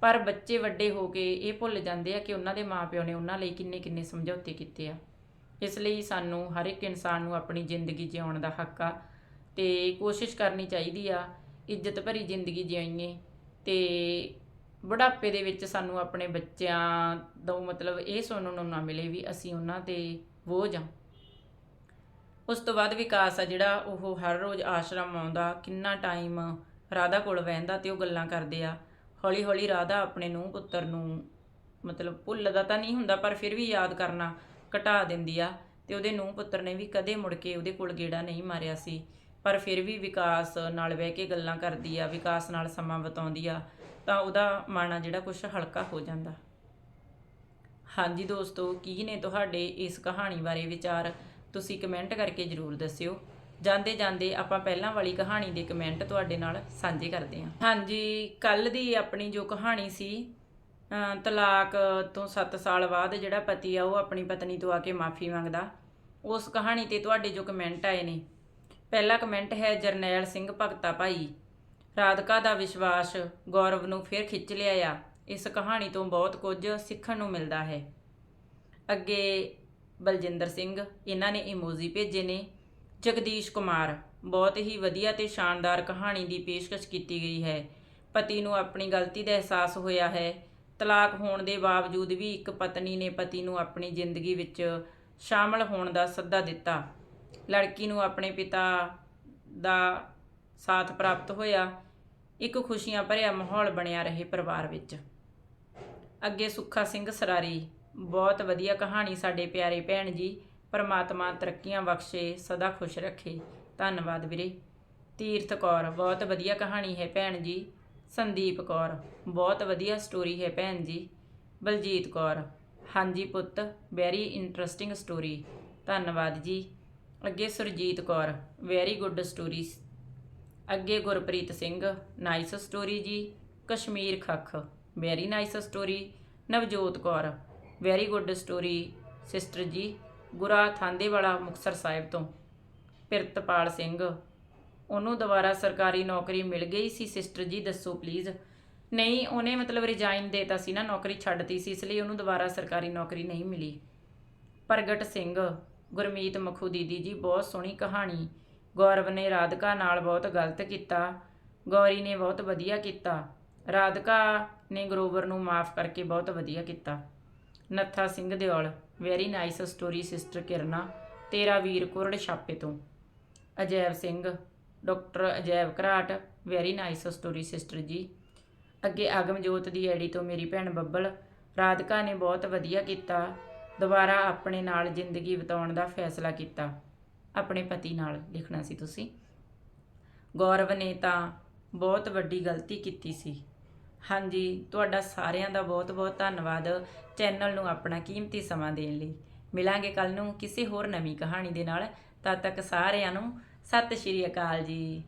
ਪਰ ਬੱਚੇ ਵੱਡੇ ਹੋ ਕੇ ਇਹ ਭੁੱਲ ਜਾਂਦੇ ਆ ਕਿ ਉਹਨਾਂ ਦੇ ਮਾਪਿਓ ਨੇ ਉਹਨਾਂ ਲਈ ਕਿੰਨੇ ਕਿੰਨੇ ਸਮਝੌਤੇ ਕੀਤੇ ਆ। ਇਸ ਲਈ ਸਾਨੂੰ ਹਰ ਇੱਕ ਇਨਸਾਨ ਨੂੰ ਆਪਣੀ ਜ਼ਿੰਦਗੀ ਜਿਉਣ ਦਾ ਹੱਕ ਆ। ਤੇ ਕੋਸ਼ਿਸ਼ ਕਰਨੀ ਚਾਹੀਦੀ ਆ, ਇੱਜ਼ਤ ਭਰੀ ਜ਼ਿੰਦਗੀ ਜਿਉਈਏ ਤੇ ਬੁਢਾਪੇ ਦੇ ਵਿੱਚ ਸਾਨੂੰ ਆਪਣੇ ਬੱਚਿਆਂ ਦਾ ਮਤਲਬ ਇਹ ਸੁਣਨ ਨੂੰ ਨਾ ਮਿਲੇ ਵੀ ਅਸੀਂ ਉਹਨਾਂ ਤੇ ਬੋਝ ਆ। ਉਸ ਤੋਂ ਬਾਅਦ ਵਿਕਾਸ ਆ ਜਿਹੜਾ ਉਹ ਹਰ ਰੋਜ਼ ਆਸ਼ਰਮ ਆਉਂਦਾ, ਕਿੰਨਾ ਟਾਈਮ ਰਾਧਾ ਕੋਲ ਵਹਿੰਦਾ ਤੇ ਉਹ ਗੱਲਾਂ ਕਰਦੇ ਆ। ਹੌਲੀ ਹੌਲੀ ਰਾਧਾ ਆਪਣੇ ਨੂੰ ਪੁੱਤਰ ਨੂੰ ਮਤਲਬ ਭੁੱਲਦਾ ਤਾਂ ਨਹੀਂ ਹੁੰਦਾ ਪਰ ਫਿਰ ਵੀ ਯਾਦ ਕਰਨਾ ਘਟਾ ਦਿੰਦੀ ਆ ਤੇ ਉਹਦੇ ਨੂੰ ਪੁੱਤਰ ਨੇ ਵੀ ਕਦੇ ਮੁੜ ਕੇ ਉਹਦੇ ਕੋਲ ਗੇੜਾ ਨਹੀਂ ਮਾਰਿਆ ਸੀ। ਪਰ ਫਿਰ ਵੀ ਵਿਕਾਸ ਨਾਲ ਬਹਿ ਕੇ ਗੱਲਾਂ ਕਰਦੀ ਆ, ਵਿਕਾਸ ਨਾਲ ਸਮਾਂ ਬਿਤਾਉਂਦੀ ਆ, ਤਾਂ ਉਹਦਾ ਮਨ ਆ ਜਿਹੜਾ ਕੁਝ ਹਲਕਾ ਹੋ ਜਾਂਦਾ। ਹਾਂਜੀ ਦੋਸਤੋ, ਕੀ ਨੇ ਤੁਹਾਡੇ ਇਸ ਕਹਾਣੀ ਬਾਰੇ ਵਿਚਾਰ? ਤੁਸੀਂ ਕਮੈਂਟ ਕਰਕੇ ਜਰੂਰ ਦੱਸਿਓ। ਜਾਂਦੇ ਜਾਂਦੇ ਆਪਾਂ ਪਹਿਲਾਂ ਵਾਲੀ ਕਹਾਣੀ ਦੇ ਕਮੈਂਟ ਤੁਹਾਡੇ ਨਾਲ ਸਾਂਝੇ ਕਰਦੇ ਹਾਂ। ਹਾਂਜੀ, ਕੱਲ ਦੀ ਆਪਣੀ ਜੋ ਕਹਾਣੀ ਸੀ ਤਲਾਕ ਤੋਂ 7 ਸਾਲ ਬਾਅਦ ਜਿਹੜਾ ਪਤੀ ਆ, ਉਹ ਆਪਣੀ ਪਤਨੀ ਤੋਂ ਆ ਕੇ ਮਾਫੀ ਮੰਗਦਾ। ਉਸ ਕਹਾਣੀ ਤੇ ਤੁਹਾਡੇ ਜੋ ਕਮੈਂਟ ਆਏ ਨੇ ਪਹਿਲਾ ਕਮੈਂਟ ਹੈ ਜਰਨੈਲ ਸਿੰਘ ਭਗਤਾ ਭਾਈ। ਰਾਧਕਾ ਦਾ ਵਿਸ਼ਵਾਸ ਗੌਰਵ ਨੂੰ ਫਿਰ ਖਿੱਚ ਲਿਆ ਆ ਇਸ ਕਹਾਣੀ ਤੋਂ ਬਹੁਤ ਕੁਝ ਸਿੱਖਣ ਨੂੰ ਮਿਲਦਾ ਹੈ। ਅੱਗੇ ਬਲਜਿੰਦਰ ਸਿੰਘ, ਇਹਨਾਂ ਨੇ ਇਮੋਜੀ ਭੇਜੇ ਨੇ। ਜਗਦੀਸ਼ ਕੁਮਾਰ, ਬਹੁਤ ਹੀ ਵਧੀਆ ਤੇ ਸ਼ਾਨਦਾਰ ਕਹਾਣੀ ਦੀ ਪੇਸ਼ਕਸ਼ ਕੀਤੀ ਗਈ ਹੈ। ਪਤੀ ਨੂੰ ਆਪਣੀ ਗਲਤੀ ਦਾ ਅਹਿਸਾਸ ਹੋਇਆ ਹੈ। ਤਲਾਕ ਹੋਣ ਦੇ ਬਾਵਜੂਦ ਵੀ ਇੱਕ ਪਤਨੀ ਨੇ ਪਤੀ ਨੂੰ ਆਪਣੀ ਜ਼ਿੰਦਗੀ ਵਿੱਚ ਸ਼ਾਮਲ ਹੋਣ ਦਾ ਸੱਦਾ ਦਿੱਤਾ। ਲੜਕੀ ਨੂੰ ਆਪਣੇ ਪਿਤਾ ਦਾ ਸਾਥ ਪ੍ਰਾਪਤ ਹੋਇਆ, ਇੱਕ ਖੁਸ਼ੀਆਂ ਭਰਿਆ ਮਾਹੌਲ ਬਣਿਆ ਰਹੇ ਪਰਿਵਾਰ ਵਿੱਚ। ਅੱਗੇ ਸੁੱਖਾ ਸਿੰਘ ਸਰਾਰੀ, ਬਹੁਤ ਵਧੀਆ ਕਹਾਣੀ ਸਾਡੇ ਪਿਆਰੇ ਭੈਣ ਜੀ, ਪਰਮਾਤਮਾ ਤਰੱਕੀਆਂ ਬਖਸ਼ੇ, ਸਦਾ ਖੁਸ਼ ਰੱਖੇ। ਧੰਨਵਾਦ ਵੀਰੇ। ਤੀਰਥ ਕੌਰ, ਬਹੁਤ ਵਧੀਆ ਕਹਾਣੀ ਹੈ ਭੈਣ ਜੀ। ਸੰਦੀਪ ਕੌਰ, ਬਹੁਤ ਵਧੀਆ ਸਟੋਰੀ ਹੈ ਭੈਣ ਜੀ। ਬਲਜੀਤ ਕੌਰ, ਹਾਂਜੀ ਪੁੱਤ ਵੈਰੀ ਇੰਟਰਸਟਿੰਗ ਸਟੋਰੀ ਧੰਨਵਾਦ ਜੀ। ਅੱਗੇ Surjit Kaur very good story ਅੱਗੇ ਗੁਰਪ੍ਰੀਤ ਸਿੰਘ ਨਾਈਸ ਸਟੋਰੀ ਜੀ। Kashmir Khakh very nice story Navjot Kaur very good story sister ਜੀ। ਗੁਰਾ ਥਾਂਦੇਵਾਲਾ ਮੁਕਤਸਰ ਸਾਹਿਬ ਤੋਂ। ਪਿਰਤਪਾਲ ਸਿੰਘ, ਉਹਨੂੰ ਦੁਬਾਰਾ ਸਰਕਾਰੀ ਨੌਕਰੀ ਮਿਲ ਗਈ ਸੀ ਸਿਸਟਰ ਜੀ, ਦੱਸੋ ਪਲੀਜ਼ ਨਹੀਂ, ਉਹਨੇ ਮਤਲਬ ਰਿਜ਼ਾਈਨ ਦੇਤਾ ਸੀ ਨਾ, ਨੌਕਰੀ ਛੱਡਤੀ ਸੀ, ਇਸ ਲਈ ਉਹਨੂੰ ਦੁਬਾਰਾ ਸਰਕਾਰੀ ਨੌਕਰੀ ਨਹੀਂ ਮਿਲੀ। ਪ੍ਰਗਟ ਸਿੰਘ ਗੁਰਮੀਤ ਮਖੂ ਦੀਦੀ ਜੀ, ਬਹੁਤ ਸੋਹਣੀ ਕਹਾਣੀ। ਗੌਰਵ ਨੇ ਰਾਧਿਕਾ ਨਾਲ ਬਹੁਤ ਗਲਤ ਕੀਤਾ। ਗੌਰੀ ਨੇ ਬਹੁਤ ਵਧੀਆ ਕੀਤਾ। ਰਾਧਿਕਾ ਨੇ ਗਰੋਵਰ ਨੂੰ ਮਾਫ ਕਰਕੇ ਬਹੁਤ ਵਧੀਆ ਕੀਤਾ। Nattha Singh Deol very nice story sister Kirna, ਤੇਰਾ ਵੀਰ ਕੁਰੜ ਛਾਪੇ ਤੋਂ। Ajaib Singh doctor Ajaib Gharat very nice story sister ਜੀ। ਅੱਗੇ ਆਗਮਜੋਤ ਦੀ ਐਡੀ ਤੋਂ ਮੇਰੀ ਭੈਣ ਬੱਬਲ। ਰਾਧਿਕਾ ਨੇ ਬਹੁਤ ਵਧੀਆ ਕੀਤਾ। ਦੁਬਾਰਾ ਆਪਣੇ ਨਾਲ ਜ਼ਿੰਦਗੀ ਬਿਤਾਉਣ ਦਾ ਫੈਸਲਾ ਕੀਤਾ। ਆਪਣੇ ਪਤੀ ਨਾਲ ਲਿਖਣਾ ਸੀ ਤੁਸੀਂ। ਗੌਰਵ ਨੇ ਤਾਂ ਬਹੁਤ ਵੱਡੀ ਗਲਤੀ ਕੀਤੀ ਸੀ। ਹਾਂਜੀ, ਤੁਹਾਡਾ ਸਾਰਿਆਂ ਦਾ ਬਹੁਤ-ਬਹੁਤ ਧੰਨਵਾਦ ਚੈਨਲ ਨੂੰ ਆਪਣਾ ਕੀਮਤੀ ਸਮਾਂ ਦੇਣ ਲਈ। ਮਿਲਾਂਗੇ ਕੱਲ ਨੂੰ ਕਿਸੇ ਹੋਰ ਨਵੀਂ ਕਹਾਣੀ ਦੇ ਨਾਲ। ਤਦ ਤੱਕ ਸਾਰਿਆਂ ਨੂੰ ਸਤਿ ਸ਼੍ਰੀ ਅਕਾਲ ਜੀ।